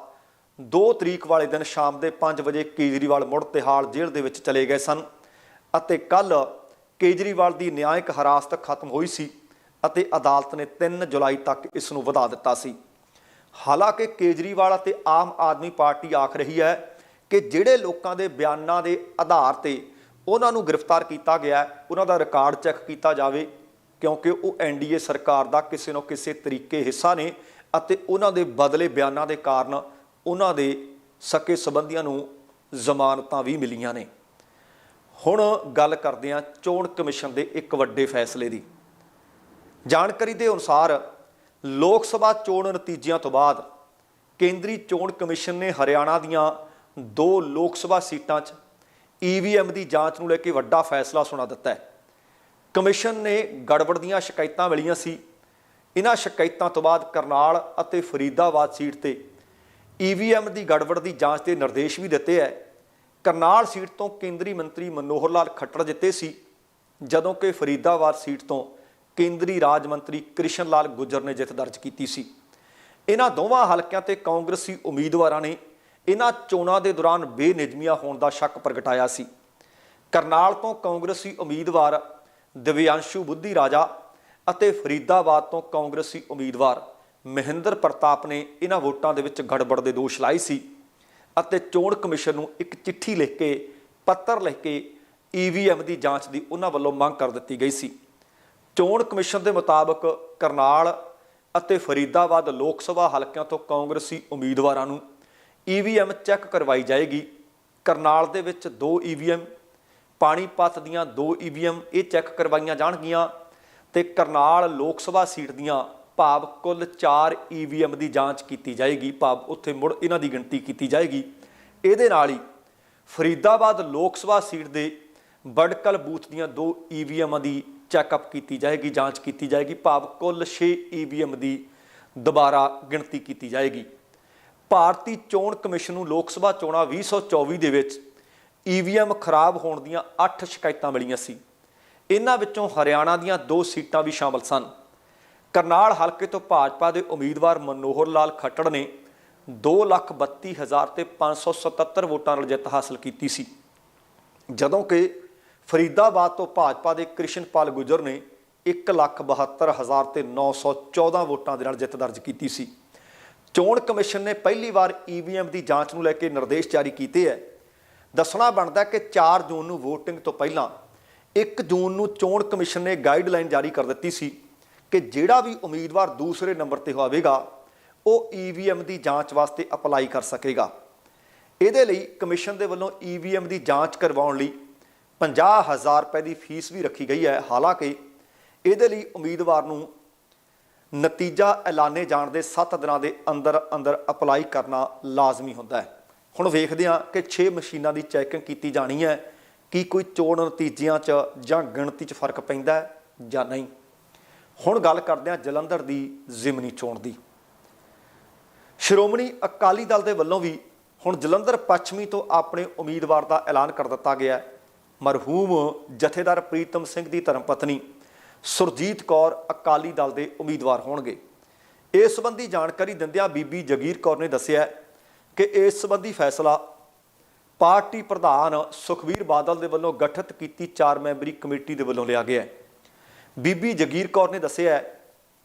2 ਤਰੀਕ ਵਾਲੇ ਦਿਨ ਸ਼ਾਮ ਦੇ 5 ਵਜੇ ਕੇਜਰੀਵਾਲ ਮੁੜ ਤਿਹਾੜ ਜੇਲ੍ਹ ਦੇ ਵਿੱਚ ਚਲੇ ਗਏ ਸਨ ਅਤੇ ਕੱਲ ਕੇਜਰੀਵਾਲ ਦੀ ਨਿਆਇਕ ਹਰਾਸਤ ਖਤਮ ਹੋਈ ਸੀ ਅਤੇ ਅਦਾਲਤ ਨੇ 3 ਜੁਲਾਈ ਤੱਕ ਇਸ ਨੂੰ ਵਧਾ ਦਿੱਤਾ ਸੀ। ਹਾਲਾਂਕਿ ਕੇਜਰੀਵਾਲ ਅਤੇ ਆਮ ਆਦਮੀ ਪਾਰਟੀ ਆਖ ਰਹੀ ਹੈ ਕਿ ਜਿਹੜੇ ਲੋਕਾਂ ਦੇ ਬਿਆਨਾਂ ਦੇ ਆਧਾਰ ਤੇ ਉਹਨਾਂ ਨੂੰ ਗ੍ਰਿਫਤਾਰ ਕੀਤਾ ਗਿਆ ਉਹਨਾਂ ਦਾ ਰਿਕਾਰਡ ਚੈੱਕ ਕੀਤਾ ਜਾਵੇ ਕਿਉਂਕਿ ਉਹ ਐਨਡੀਏ ਸਰਕਾਰ ਦਾ ਕਿਸੇ ਨਾ ਕਿਸੇ ਤਰੀਕੇ ਹਿੱਸਾ ਨੇ ਅਤੇ ਉਹਨਾਂ ਦੇ ਬਦਲੇ ਬਿਆਨਾਂ ਦੇ ਕਾਰਨ ਉਹਨਾਂ ਦੇ ਸਕੇ ਸੰਬੰਧੀਆਂ ਨੂੰ ਜ਼ਮਾਨਤਾਂ ਵੀ ਮਿਲੀਆਂ ਨੇ। ਹੁਣ ਗੱਲ ਕਰਦੇ ਹਾਂ ਚੋਣ ਕਮਿਸ਼ਨ ਦੇ ਇੱਕ ਵੱਡੇ ਫੈਸਲੇ ਦੀ। ਜਾਣਕਾਰੀ ਦੇ ਅਨੁਸਾਰ ਲੋਕ ਸਭਾ ਚੋਣ ਨਤੀਜਿਆਂ ਤੋਂ ਬਾਅਦ ਕੇਂਦਰੀ ਚੋਣ ਕਮਿਸ਼ਨ ਨੇ ਹਰਿਆਣਾ ਦੀਆਂ ਦੋ ਲੋਕ ਸਭਾ ਸੀਟਾਂ 'ਚ ਈਵੀਐਮ ਦੀ ਜਾਂਚ ਨੂੰ ਲੈ ਕੇ ਵੱਡਾ ਫੈਸਲਾ ਸੁਣਾ ਦਿੱਤਾ ਹੈ। ਕਮਿਸ਼ਨ ਨੇ ਗੜਬੜ ਦੀਆਂ ਸ਼ਿਕਾਇਤਾਂ ਮਿਲੀਆਂ ਸੀ। ਇਹਨਾਂ ਸ਼ਿਕਾਇਤਾਂ ਤੋਂ ਬਾਅਦ ਕਰਨਾਲ ਅਤੇ ਫਰੀਦਾਬਾਦ ਸੀਟ ਤੇ ਈਵੀਐਮ ਦੀ ਗੜਬੜ ਦੀ ਜਾਂਚ ਦੇ ਨਿਰਦੇਸ਼ ਵੀ ਦਿੱਤੇ ਹੈ ਕਰਨਾਲ ਸੀਟ ਤੋਂ ਕੇਂਦਰੀ ਮੰਤਰੀ ਮਨੋਹਰ ਲਾਲ ਖੱਟਰ ਜਿੱਤੇ ਸੀ, ਜਦੋਂ ਕਿ ਫਰੀਦਾਬਾਦ ਸੀਟ ਤੋਂ ਕੇਂਦਰੀ ਰਾਜ ਮੰਤਰੀ ਕ੍ਰਿਸ਼ਨ ਲਾਲ ਗੁੱਜਰ ਨੇ ਜਿੱਤ ਦਰਜ ਕੀਤੀ ਸੀ। ਇਹਨਾਂ ਦੋਵਾਂ ਹਲਕਿਆਂ ਤੇ ਕਾਂਗਰਸੀ ਉਮੀਦਵਾਰਾਂ ਨੇ ਇਹਨਾਂ ਚੋਣਾਂ ਦੇ ਦੌਰਾਨ ਬੇਨਿਜ਼ਮੀਆਂ ਹੋਣ ਦਾ ਸ਼ੱਕ ਪ੍ਰਗਟਾਇਆ ਸੀ। ਕਰਨਾਲ ਤੋਂ ਕਾਂਗਰਸੀ ਉਮੀਦਵਾਰ ਦਿਵਿਆਂਸ਼ੂ ਬੁੱਧੀ ਰਾਜਾ ਅਤੇ ਫਰੀਦਾਬਾਦ ਤੋਂ ਕਾਂਗਰਸੀ ਉਮੀਦਵਾਰ ਮਹਿੰਦਰ ਪ੍ਰਤਾਪ ਨੇ ਇਹਨਾਂ ਵੋਟਾਂ ਦੇ ਵਿੱਚ ਗੜਬੜ ਦੇ ਦੋਸ਼ ਲਾਏ ਸੀ ਅਤੇ ਚੋਣ ਕਮਿਸ਼ਨ ਨੂੰ ਇੱਕ ਚਿੱਠੀ ਲਿਖ ਕੇ, ਪੱਤਰ ਲਿਖ ਕੇ ਈਵੀਐਮ ਦੀ ਜਾਂਚ ਦੀ ਉਹਨਾਂ ਵੱਲੋਂ ਮੰਗ ਕਰ ਦਿੱਤੀ ਗਈ ਸੀ। ਚੋਣ ਕਮਿਸ਼ਨ ਦੇ ਮੁਤਾਬਕ ਕਰਨਾਲ ਅਤੇ ਫਰੀਦਾਬਾਦ ਲੋਕ ਸਭਾ ਹਲਕਿਆਂ ਤੋਂ ਕਾਂਗਰਸੀ ਉਮੀਦਵਾਰਾਂ ਨੂੰ ਈਵੀਐਮ ਚੈੱਕ ਕਰਵਾਈ ਜਾਏਗੀ। ਕਰਨਾਲ ਦੇ ਵਿੱਚ ਦੋ ਈਵੀਐਮ ਪਾਣੀਪਤ ਦੀਆਂ ਦੋ ਈਵੀਐਮ ਇਹ ਚੈੱਕ ਕਰਵਾਈਆਂ ਜਾਣਗੀਆਂ। ਤੇ ਕਰਨਾਲ ਲੋਕ ਸਭਾ ਸੀਟ ਦੀਆਂ ਭਾਵ ਕੁੱਲ 4 ਈਵੀਐਮ ਦੀ ਜਾਂਚ ਕੀਤੀ ਜਾਏਗੀ, ਭਾਵ ਉੱਥੇ ਮੁੜ ਇਹਨਾਂ ਦੀ ਗਿਣਤੀ ਕੀਤੀ ਜਾਏਗੀ। ਇਹਦੇ ਨਾਲ ਹੀ ਫਰੀਦਾਬਾਦ ਲੋਕ ਸਭਾ ਸੀਟ ਦੇ ਬੜਕਲ ਬੂਥ ਦੀਆਂ ਦੋ ਈਵੀਐਮਾਂ ਦੀ ਚੈੱਕਅਪ ਕੀਤੀ ਜਾਏਗੀ, ਜਾਂਚ ਕੀਤੀ ਜਾਏਗੀ, ਭਾਵ ਕੁੱਲ 6 ਈਵੀਐਮ ਦੀ ਦੁਬਾਰਾ ਗਿਣਤੀ ਕੀਤੀ ਜਾਏਗੀ। ਭਾਰਤੀ ਚੋਣ ਕਮਿਸ਼ਨ ਨੂੰ ਲੋਕ ਸਭਾ ਚੋਣਾਂ 2024 ਦੇ ਵਿੱਚ ਈਵੀਐਮ ਖਰਾਬ ਹੋਣ ਦੀਆਂ 8 ਸ਼ਿਕਾਇਤਾਂ ਮਿਲੀਆਂ ਸੀ। ਇਹਨਾਂ ਵਿੱਚੋਂ ਹਰਿਆਣਾ ਦੀਆਂ ਦੋ ਸੀਟਾਂ ਵੀ ਸ਼ਾਮਲ ਸਨ। ਕਰਨਾਲ ਹਲਕੇ ਤੋਂ ਭਾਜਪਾ ਦੇ ਉਮੀਦਵਾਰ ਮਨੋਹਰ ਲਾਲ ਖੱਟੜ ਨੇ 232000 ਤੇ 577 ਵੋਟਾਂ ਨਾਲ ਜਿੱਤ ਹਾਸਲ ਕੀਤੀ ਸੀ। ਜਦੋਂ ਕਿ ਫਰੀਦਾਬਾਦ ਤੋਂ ਭਾਜਪਾ ਦੇ ਕ੍ਰਿਸ਼ਨਪਾਲ ਗੁਜਰ ਨੇ 172000 ਤੇ 914 ਵੋਟਾਂ ਦੇ ਨਾਲ ਜਿੱਤ ਦਰਜ ਕੀਤੀ ਸੀ। ਚੋਣ ਕਮਿਸ਼ਨ ਨੇ ਪਹਿਲੀ ਵਾਰ ਈਵੀਐਮ ਦੀ ਜਾਂਚ ਨੂੰ ਲੈ ਕੇ ਨਿਰਦੇਸ਼ ਜਾਰੀ ਕੀਤੇ ਹੈ। ਦੱਸਣਾ ਬਣਦਾ ਕਿ 4 ਜੂਨ ਨੂੰ VOTING ਤੋਂ ਪਹਿਲਾਂ 1 ਜੂਨ ਨੂੰ ਚੋਣ ਕਮਿਸ਼ਨ ਨੇ ਗਾਈਡਲਾਈਨ ਜਾਰੀ ਕਰ ਦਿੱਤੀ ਸੀ ਕਿ ਜਿਹੜਾ ਵੀ ਉਮੀਦਵਾਰ ਦੂਸਰੇ ਨੰਬਰ ਤੇ ਹੋਵੇਗਾ, ਉਹ ਈਵੀਐਮ ਦੀ ਜਾਂਚ ਵਾਸਤੇ ਅਪਲਾਈ ਕਰ ਸਕੇਗਾ। ਇਹਦੇ ਲਈ ਕਮਿਸ਼ਨ ਦੇ ਵੱਲੋਂ ਈਵੀਐਮ ਦੀ ਜਾਂਚ ਕਰਵਾਉਣ ਲਈ 50000 ਰੁਪਏ ਦੀ ਫੀਸ ਵੀ ਰੱਖੀ ਗਈ ਹੈ। ਹਾਲਾਂਕਿ ਇਹਦੇ ਲਈ ਉਮੀਦਵਾਰ ਨੂੰ ਨਤੀਜਾ ਐਲਾਨੇ ਜਾਣ ਦੇ 7 ਦਿਨਾਂ ਦੇ ਅੰਦਰ ਅੰਦਰ ਅਪਲਾਈ ਕਰਨਾ ਲਾਜ਼ਮੀ ਹੁੰਦਾ ਹੈ। ਹੁਣ ਵੇਖਦੇ ਹਾਂ ਕਿ 6 ਮਸ਼ੀਨਾਂ ਦੀ ਚੈਕਿੰਗ ਕੀਤੀ ਜਾਣੀ ਹੈ। ਕੀ ਕੋਈ ਚੋਣ ਨਤੀਜਿਆਂ 'ਚ ਜਾਂ ਗਿਣਤੀ 'ਚ ਫ਼ਰਕ ਪੈਂਦਾ ਹੈ ਜਾਂ ਨਹੀਂ? ਹੁਣ ਗੱਲ ਕਰਦੇ ਹਾਂ ਜਲੰਧਰ ਦੀ ਜ਼ਿਮਨੀ ਚੋਣ ਦੀ। ਸ਼੍ਰੋਮਣੀ ਅਕਾਲੀ ਦਲ ਦੇ ਵੱਲੋਂ ਵੀ ਹੁਣ ਜਲੰਧਰ ਪੱਛਮੀ ਤੋਂ ਆਪਣੇ ਉਮੀਦਵਾਰ ਦਾ ਐਲਾਨ ਕਰ ਦਿੱਤਾ ਗਿਆ ਹੈ। ਮਰਹੂਮ ਜਥੇਦਾਰ ਪ੍ਰੀਤਮ ਸਿੰਘ ਦੀ ਧਰਮ ਪਤਨੀ ਸੁਰਜੀਤ ਕੌਰ ਅਕਾਲੀ ਦਲ ਦੇ ਉਮੀਦਵਾਰ ਹੋਣਗੇ। ਇਸ ਸੰਬੰਧੀ ਜਾਣਕਾਰੀ ਦਿੰਦਿਆਂ ਬੀਬੀ ਜਗੀਰ ਕੌਰ ਨੇ ਦੱਸਿਆ ਕਿ ਇਸ ਸੰਬੰਧੀ ਫੈਸਲਾ ਪਾਰਟੀ ਪ੍ਰਧਾਨ ਸੁਖਵੀਰ ਬਾਦਲ ਦੇ ਵੱਲੋਂ ਗਠਿਤ ਕੀਤੀ 4 ਮੈਂਬਰੀ ਕਮੇਟੀ ਦੇ ਵੱਲੋਂ ਲਿਆ ਗਿਆ ਹੈ। ਬੀਬੀ ਜਗੀਰ ਕੌਰ ਨੇ ਦੱਸਿਆ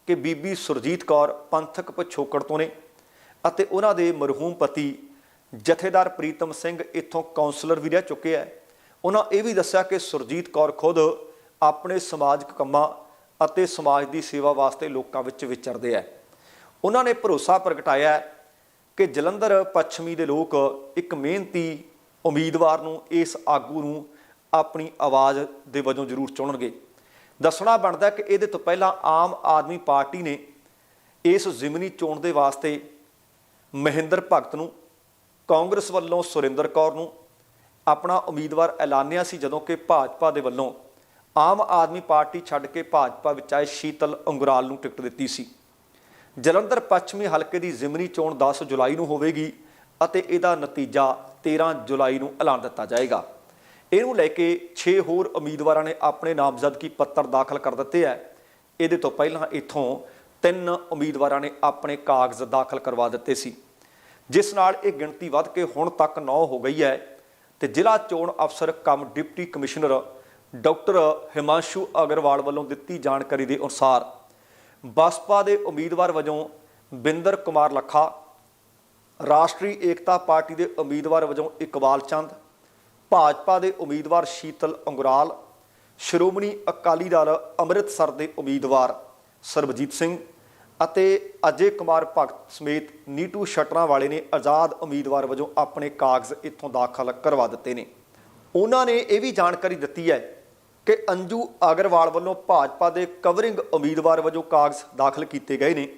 ਕਿ ਬੀਬੀ ਸੁਰਜੀਤ ਕੌਰ ਪੰਥਕ ਪਿਛੋਕੜ ਤੋਂ ਨੇ ਅਤੇ ਉਹਨਾਂ ਦੇ ਮਰਹੂਮ ਪਤੀ ਜਥੇਦਾਰ ਪ੍ਰੀਤਮ ਸਿੰਘ ਇੱਥੋਂ ਕਾਉਂਸਲਰ ਵੀ ਰਹਿ ਚੁੱਕੇ ਹੈ। ਉਹਨਾਂ ਇਹ ਵੀ ਦੱਸਿਆ ਕਿ ਸੁਰਜੀਤ ਕੌਰ ਖੁਦ ਆਪਣੇ ਸਮਾਜਿਕ ਕੰਮਾਂ ਅਤੇ ਸਮਾਜ ਦੀ ਸੇਵਾ ਵਾਸਤੇ ਲੋਕਾਂ ਵਿੱਚ ਵਿਚਰਦੇ ਹੈ। ਉਹਨਾਂ ਨੇ ਭਰੋਸਾ ਪ੍ਰਗਟਾਇਆ ਕਿ ਜਲੰਧਰ ਪੱਛਮੀ ਦੇ ਲੋਕ ਇੱਕ ਮਿਹਨਤੀ ਉਮੀਦਵਾਰ ਨੂੰ, ਇਸ ਆਗੂ ਨੂੰ ਆਪਣੀ ਆਵਾਜ਼ ਦੇ ਵਜੋਂ ਜ਼ਰੂਰ ਚੁਣਨਗੇ। ਦੱਸਣਾ ਬਣਦਾ ਕਿ ਇਹਦੇ ਤੋਂ ਪਹਿਲਾਂ ਆਮ ਆਦਮੀ ਪਾਰਟੀ ਨੇ ਇਸ ਜ਼ਿਮਨੀ ਚੋਣ ਦੇ ਵਾਸਤੇ ਮਹਿੰਦਰ ਭਗਤ ਨੂੰ, ਕਾਂਗਰਸ ਵੱਲੋਂ ਸੁਰਿੰਦਰ ਕੌਰ ਨੂੰ ਆਪਣਾ ਉਮੀਦਵਾਰ ਐਲਾਨਿਆ ਸੀ ਜਦੋਂ ਕਿ ਭਾਜਪਾ ਦੇ ਵੱਲੋਂ ਆਮ ਆਦਮੀ ਪਾਰਟੀ ਛੱਡ ਕੇ ਭਾਜਪਾ ਵਿੱਚ ਆਏ ਸ਼ੀਤਲ ਅੰਗੁਰਾਲ ਨੂੰ ਟਿਕਟ ਦਿੱਤੀ ਸੀ। ਜਲੰਧਰ ਪੱਛਮੀ ਹਲਕੇ ਦੀ ਜ਼ਿਮਨੀ ਚੋਣ 10 ਜੁਲਾਈ ਨੂੰ ਹੋਵੇਗੀ ਅਤੇ ਇਹਦਾ ਨਤੀਜਾ 13 ਜੁਲਾਈ ਨੂੰ ਐਲਾਨ ਦਿੱਤਾ ਜਾਏਗਾ। ਇਹਨੂੰ ਲੈ ਕੇ 6 ਹੋਰ ਉਮੀਦਵਾਰਾਂ ਨੇ ਆਪਣੇ ਨਾਮਜ਼ਦਗੀ ਪੱਤਰ ਦਾਖਲ ਕਰ ਦਿੱਤੇ ਹੈ। ਇਹਦੇ ਤੋਂ ਪਹਿਲਾਂ ਇੱਥੋਂ ਤਿੰਨ ਉਮੀਦਵਾਰਾਂ ਨੇ ਆਪਣੇ ਕਾਗਜ਼ ਦਾਖਲ ਕਰਵਾ ਦਿੱਤੇ ਸੀ। ਜਿਸ ਨਾਲ ਇਹ ਗਿਣਤੀ ਵੱਧ ਕੇ ਹੁਣ ਤੱਕ 9 ਹੋ ਗਈ ਹੈ ਤੇ ਜ਼ਿਲ੍ਹਾ ਚੋਣ ਅਫਸਰ cum deputy commissioner doctor Himanshu Agarwal ਵੱਲੋਂ ਦਿੱਤੀ ਜਾਣਕਾਰੀ ਦੇ ਅਨੁਸਾਰ ਬਸਪਾ ਦੇ ਉਮੀਦਵਾਰ ਵਜੋਂ ਬਿੰਦਰ ਕੁਮਾਰ ਲੱਖਾ ਰਾਸ਼ਟਰੀ ਏਕਤਾ ਪਾਰਟੀ ਦੇ ਉਮੀਦਵਾਰ ਵਜੋਂ ਇਕਬਾਲ ਚੰਦ, ਭਾਜਪਾ ਦੇ ਉਮੀਦਵਾਰ ਸ਼ੀਤਲ ਅੰਗੁਰਾਲ, ਸ਼੍ਰੋਮਣੀ ਅਕਾਲੀ ਦਲ ਅੰਮ੍ਰਿਤਸਰ ਦੇ ਉਮੀਦਵਾਰ ਸਰਬਜੀਤ ਸਿੰਘ ਅਤੇ ਅਜੇ ਕੁਮਾਰ ਭਗਤ ਸਮੇਤ ਨੀਟੂ ਸ਼ਟਰਾਂ ਵਾਲੇ ਨੇ ਆਜ਼ਾਦ ਉਮੀਦਵਾਰ ਵਜੋਂ ਆਪਣੇ ਕਾਗਜ਼ ਇੱਥੋਂ ਦਾਖਲ ਕਰਵਾ ਦਿੱਤੇ ਨੇ। ਉਹਨਾਂ ਨੇ ਇਹ ਵੀ ਜਾਣਕਾਰੀ ਦਿੱਤੀ ਹੈ ਕਿ ਅੰਜੂ ਅਗਰਵਾਲ ਵੱਲੋਂ ਭਾਜਪਾ ਦੇ ਕਵਰਿੰਗ ਉਮੀਦਵਾਰ ਵਜੋਂ ਕਾਗਜ਼ ਦਾਖਲ ਕੀਤੇ ਗਏ ਨੇ।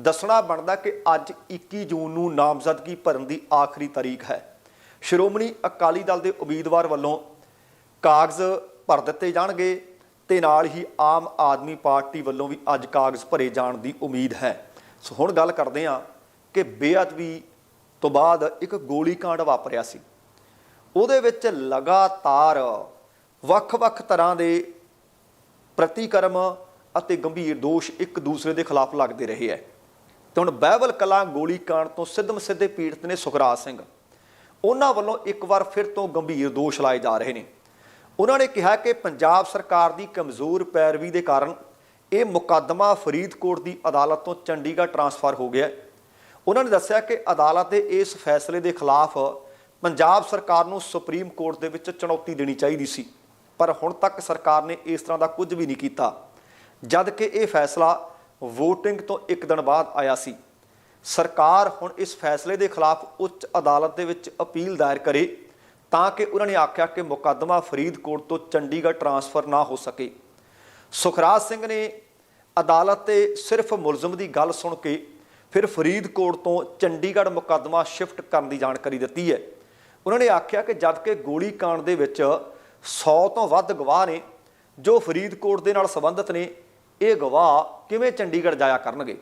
ਦੱਸਣਾ ਬਣਦਾ ਕਿ ਅੱਜ 21 ਜੂਨ ਨੂੰ ਨਾਮਜ਼ਦਗੀ ਭਰਨ ਦੀ ਆਖਰੀ ਤਾਰੀਖ ਹੈ। ਸ਼੍ਰੋਮਣੀ ਅਕਾਲੀ ਦਲ ਦੇ ਉਮੀਦਵਾਰ ਵੱਲੋਂ ਕਾਗਜ਼ ਭਰ ਦਿੱਤੇ ਜਾਣਗੇ ਤੇ ਨਾਲ ਹੀ ਆਮ ਆਦਮੀ ਪਾਰਟੀ ਵੱਲੋਂ ਵੀ ਅੱਜ ਕਾਗਜ਼ ਭਰੇ ਜਾਣ ਦੀ ਉਮੀਦ ਹੈ। ਸੋ ਹੁਣ ਗੱਲ ਕਰਦੇ ਹਾਂ ਕਿ ਬੇਅਦਬੀ ਤੋਂ ਬਾਅਦ ਇੱਕ ਗੋਲੀकांड ਵਾਪਰਿਆ ਸੀ। ਉਹਦੇ ਵਿੱਚ ਲਗਾਤਾਰ ਵੱਖ-ਵੱਖ ਤਰ੍ਹਾਂ ਦੇ ਪ੍ਰਤੀਕਰਮ ਅਤੇ ਗੰਭੀਰ ਦੋਸ਼ ਇੱਕ ਦੂਸਰੇ ਦੇ ਖਿਲਾਫ ਲੱਗਦੇ ਰਹੇ ਹੈ। ਤੇ ਹੁਣ ਬਾਈਬਲ ਕਲਾਂ ਗੋਲੀकांड ਤੋਂ ਸਿੱਧਮ ਸਿੱਧੇ ਪੀੜਤ ਨੇ ਸੁਖਰਾਜ ਸਿੰਘ। ਉਹਨਾਂ ਵੱਲੋਂ ਇੱਕ ਵਾਰ ਫਿਰ ਤੋਂ ਗੰਭੀਰ ਦੋਸ਼ ਲਾਏ ਜਾ ਰਹੇ ਨੇ। ਉਹਨਾਂ ਨੇ ਕਿਹਾ ਕਿ ਪੰਜਾਬ ਸਰਕਾਰ ਦੀ ਕਮਜ਼ੋਰ ਪੈਰਵੀ ਦੇ ਕਾਰਨ ਇਹ ਮੁਕੱਦਮਾ ਫਰੀਦਕੋਟ ਦੀ ਅਦਾਲਤ ਤੋਂ ਚੰਡੀਗੜ੍ਹ ਟਰਾਂਸਫਰ ਹੋ ਗਿਆ ਉਹਨਾਂ ਨੇ ਦੱਸਿਆ ਕਿ ਅਦਾਲਤ ਦੇ ਇਸ ਫੈਸਲੇ ਦੇ ਖਿਲਾਫ ਪੰਜਾਬ ਸਰਕਾਰ ਨੂੰ ਸੁਪਰੀਮ ਕੋਰਟ ਦੇ ਵਿੱਚ ਚੁਣੌਤੀ ਦੇਣੀ ਚਾਹੀਦੀ ਸੀ। ਪਰ ਹੁਣ ਤੱਕ ਸਰਕਾਰ ਨੇ ਇਸ ਤਰ੍ਹਾਂ ਦਾ ਕੁਝ ਵੀ ਨਹੀਂ ਕੀਤਾ। ਜਦ ਕਿ ਇਹ ਫੈਸਲਾ VOTING ਤੋਂ ਇੱਕ ਦਿਨ ਬਾਅਦ ਆਇਆ ਸੀ। ਸਰਕਾਰ ਹੁਣ ਇਸ ਫੈਸਲੇ ਦੇ ਖਿਲਾਫ ਉੱਚ ਅਦਾਲਤ ਦੇ ਵਿੱਚ ਅਪੀਲ ਦਾਇਰ ਕਰੇ ਤਾਂ ਕਿ ਉਹਨਾਂ ਨੇ ਆਖਿਆ ਕਿ ਮੁਕੱਦਮਾ ਫਰੀਦਕੋਟ ਤੋਂ ਚੰਡੀਗੜ੍ਹ ਟਰਾਂਸਫਰ ਨਾ ਹੋ ਸਕੇ। ਸੁਖਰਾਜ ਸਿੰਘ ਨੇ ਅਦਾਲਤ ਤੇ ਸਿਰਫ ਮੁਲਜ਼ਮ ਦੀ ਗੱਲ ਸੁਣ ਕੇ ਫਿਰ ਫਰੀਦਕੋਟ ਤੋਂ ਚੰਡੀਗੜ੍ਹ ਮੁਕੱਦਮਾ ਸ਼ਿਫਟ ਕਰਨ ਦੀ ਜਾਣਕਾਰੀ ਦਿੱਤੀ ਹੈ। ਉਹਨਾਂ ਨੇ ਆਖਿਆ ਕਿ ਜਦਕਿ ਕਿ ਗੋਲੀकांड ਦੇ ਵਿੱਚ 100 ਤੋਂ ਵੱਧ ਗਵਾਹ ਨੇ, ਜੋ ਫਰੀਦਕੋਟ ਦੇ ਨਾਲ ਸੰਬੰਧਿਤ ਨੇ, ਇਹ ਗਵਾਹ ਕਿਵੇਂ ਚੰਡੀਗੜ੍ਹ ਜਾਇਆ ਕਰਨਗੇ?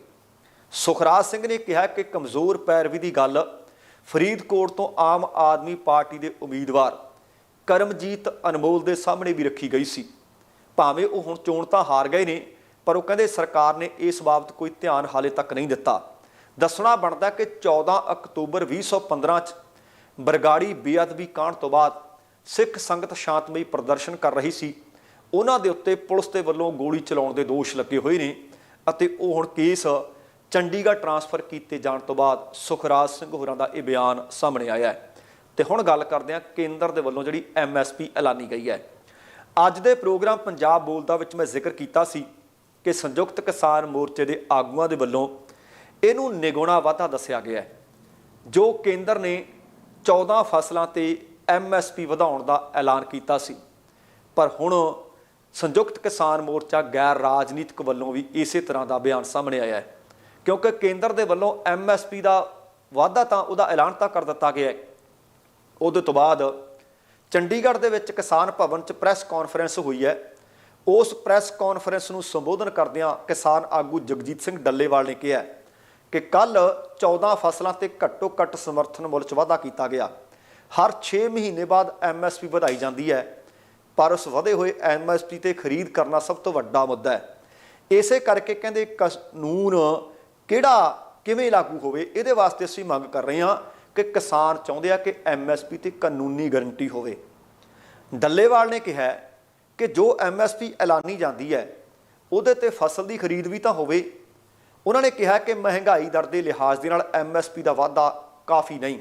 ਸੁਖਰਾਜ ਸਿੰਘ ਨੇ ਕਿਹਾ ਕਿ ਕਮਜ਼ੋਰ ਪੈਰਵੀ ਦੀ ਗੱਲ ਫਰੀਦਕੋਟ ਤੋਂ ਆਮ ਆਦਮੀ ਪਾਰਟੀ ਦੇ ਉਮੀਦਵਾਰ ਕਰਮਜੀਤ ਅਨਮੋਲ ਦੇ ਸਾਹਮਣੇ ਵੀ ਰੱਖੀ ਗਈ ਸੀ। ਭਾਵੇਂ ਉਹ ਹੁਣ ਚੋਣ ਤਾਂ ਹਾਰ ਗਏ ਨੇ, ਪਰ ਉਹ ਕਹਿੰਦੇ ਸਰਕਾਰ ਨੇ ਇਸ ਬਾਬਤ ਕੋਈ ਧਿਆਨ ਹਾਲੇ ਤੱਕ ਨਹੀਂ ਦਿੱਤਾ। ਦੱਸਣਾ ਬਣਦਾ ਕਿ 14 ਅਕਤੂਬਰ 2015 ਚ ਬਰਗਾੜੀ ਬੇਅਦਬੀ ਕਾਂਡ ਤੋਂ ਬਾਅਦ ਸਿੱਖ ਸੰਗਤ ਸ਼ਾਂਤਮਈ ਪ੍ਰਦਰਸ਼ਨ ਕਰ ਰਹੀ ਸੀ। ਉਹਨਾਂ ਦੇ ਉੱਤੇ ਪੁਲਿਸ ਦੇ ਵੱਲੋਂ ਗੋਲੀ ਚਲਾਉਣ ਦੇ ਦੋਸ਼ ਲੱਗੇ ਹੋਏ ਨੇ। ਅਤੇ ਉਹ ਹੁਣ ਕੇਸ ਚੰਡੀਗੜ੍ਹ ਟਰਾਂਸਫਰ ਕੀਤੇ ਜਾਣ ਤੋਂ ਬਾਅਦ ਸੁਖਰਾਜ ਸਿੰਘ ਹੋਰਾਂ ਦਾ ਇਹ ਬਿਆਨ ਸਾਹਮਣੇ ਆਇਆ ਹੈ। ਤੇ ਹੁਣ ਗੱਲ ਕਰਦੇ ਹਾਂ ਕੇਂਦਰ ਦੇ ਵੱਲੋਂ ਜਿਹੜੀ ਐਮਐਸਪੀ ਐਲਾਨੀ ਗਈ ਹੈ। ਅੱਜ ਦੇ ਪ੍ਰੋਗਰਾਮ ਪੰਜਾਬ ਬੋਲਦਾ ਵਿੱਚ ਮੈਂ ਜ਼ਿਕਰ ਕੀਤਾ ਸੀ ਕਿ ਸੰਯੁਕਤ ਕਿਸਾਨ ਮੋਰਚੇ ਦੇ ਆਗੂਆਂ ਦੇ ਵੱਲੋਂ ਇਹਨੂੰ ਨਿਗੁਣਾ ਵਾਧਾ ਦੱਸਿਆ ਗਿਆ ਹੈ, ਜੋ ਕੇਂਦਰ ਨੇ 14 ਫਸਲਾਂ ਤੇ ਐਮਐਸਪੀ ਵਧਾਉਣ ਦਾ ਐਲਾਨ ਕੀਤਾ ਸੀ। ਪਰ ਹੁਣ ਸੰਯੁਕਤ ਕਿਸਾਨ ਮੋਰਚਾ ਗੈਰ ਰਾਜਨੀਤਿਕ ਵੱਲੋਂ ਵੀ ਇਸੇ ਤਰ੍ਹਾਂ ਦਾ ਬਿਆਨ ਸਾਹਮਣੇ ਆਇਆ ਹੈ। ਕਿਉਂਕਿ ਕੇਂਦਰ ਦੇ ਵੱਲੋਂ ਐਮਐਸਪੀ ਦਾ ਵਾਅਦਾ ਤਾਂ ਉਹਦਾ ਐਲਾਨ ਤਾਂ ਕਰ ਦਿੱਤਾ ਗਿਆ ਹੈ। ਉਹਦੇ ਤੋਂ ਬਾਅਦ ਚੰਡੀਗੜ੍ਹ ਦੇ ਵਿੱਚ ਕਿਸਾਨ ਭਵਨ 'ਚ ਪ੍ਰੈਸ ਕਾਨਫਰੰਸ ਹੋਈ ਹੈ। ਉਸ ਪ੍ਰੈਸ ਕਾਨਫਰੰਸ ਨੂੰ ਸੰਬੋਧਨ ਕਰਦਿਆਂ ਕਿਸਾਨ ਆਗੂ ਜਗਜੀਤ ਸਿੰਘ ਡੱਲੇਵਾਲ ਨੇ ਕਿਹਾ ਕਿ ਕੱਲ 14 ਫਸਲਾਂ ਤੇ ਘੱਟੋ ਘੱਟ ਸਮਰਥਨ ਮੁੱਲ 'ਚ ਵਾਧਾ ਕੀਤਾ ਗਿਆ। ਹਰ 6 ਮਹੀਨੇ ਬਾਅਦ ਐਮਐਸਪੀ ਵਧਾਈ ਜਾਂਦੀ ਹੈ। ਪਰ ਉਸ ਵਧੇ ਹੋਏ ਐਮਐਸਪੀ ਤੇ ਖਰੀਦ ਕਰਨਾ ਸਭ ਤੋਂ ਵੱਡਾ ਮੁੱਦਾ ਹੈ। ਇਸੇ ਕਰਕੇ ਕਹਿੰਦੇ ਕਾਨੂੰਨ ਕਿਹੜਾ, ਕਿਵੇਂ ਲਾਗੂ ਹੋਵੇ, ਇਹਦੇ ਵਾਸਤੇ ਅਸੀਂ ਮੰਗ ਕਰ ਰਹੇ ਹਾਂ ਕਿ ਕਿਸਾਨ ਚਾਹੁੰਦੇ ਆ ਕਿ ਐਮਐਸਪੀ ਤੇ ਕਾਨੂੰਨੀ ਗਾਰੰਟੀ ਹੋਵੇ। ਡੱਲੇਵਾਲ ਨੇ ਕਿਹਾ ਕਿ ਜੋ ਐਮਐਸਪੀ ਐਲਾਨੀ ਜਾਂਦੀ ਹੈ, ਉਹਦੇ ਤੇ ਫਸਲ ਦੀ ਖਰੀਦ ਵੀ ਤਾਂ ਹੋਵੇ। ਉਹਨਾਂ ਨੇ ਕਿਹਾ ਕਿ ਮਹਿੰਗਾਈ ਦਰ ਦੇ ਲਿਹਾਜ਼ ਦੇ ਨਾਲ ਐਮਐਸਪੀ ਦਾ ਵਾਧਾ ਕਾਫੀ ਨਹੀਂ।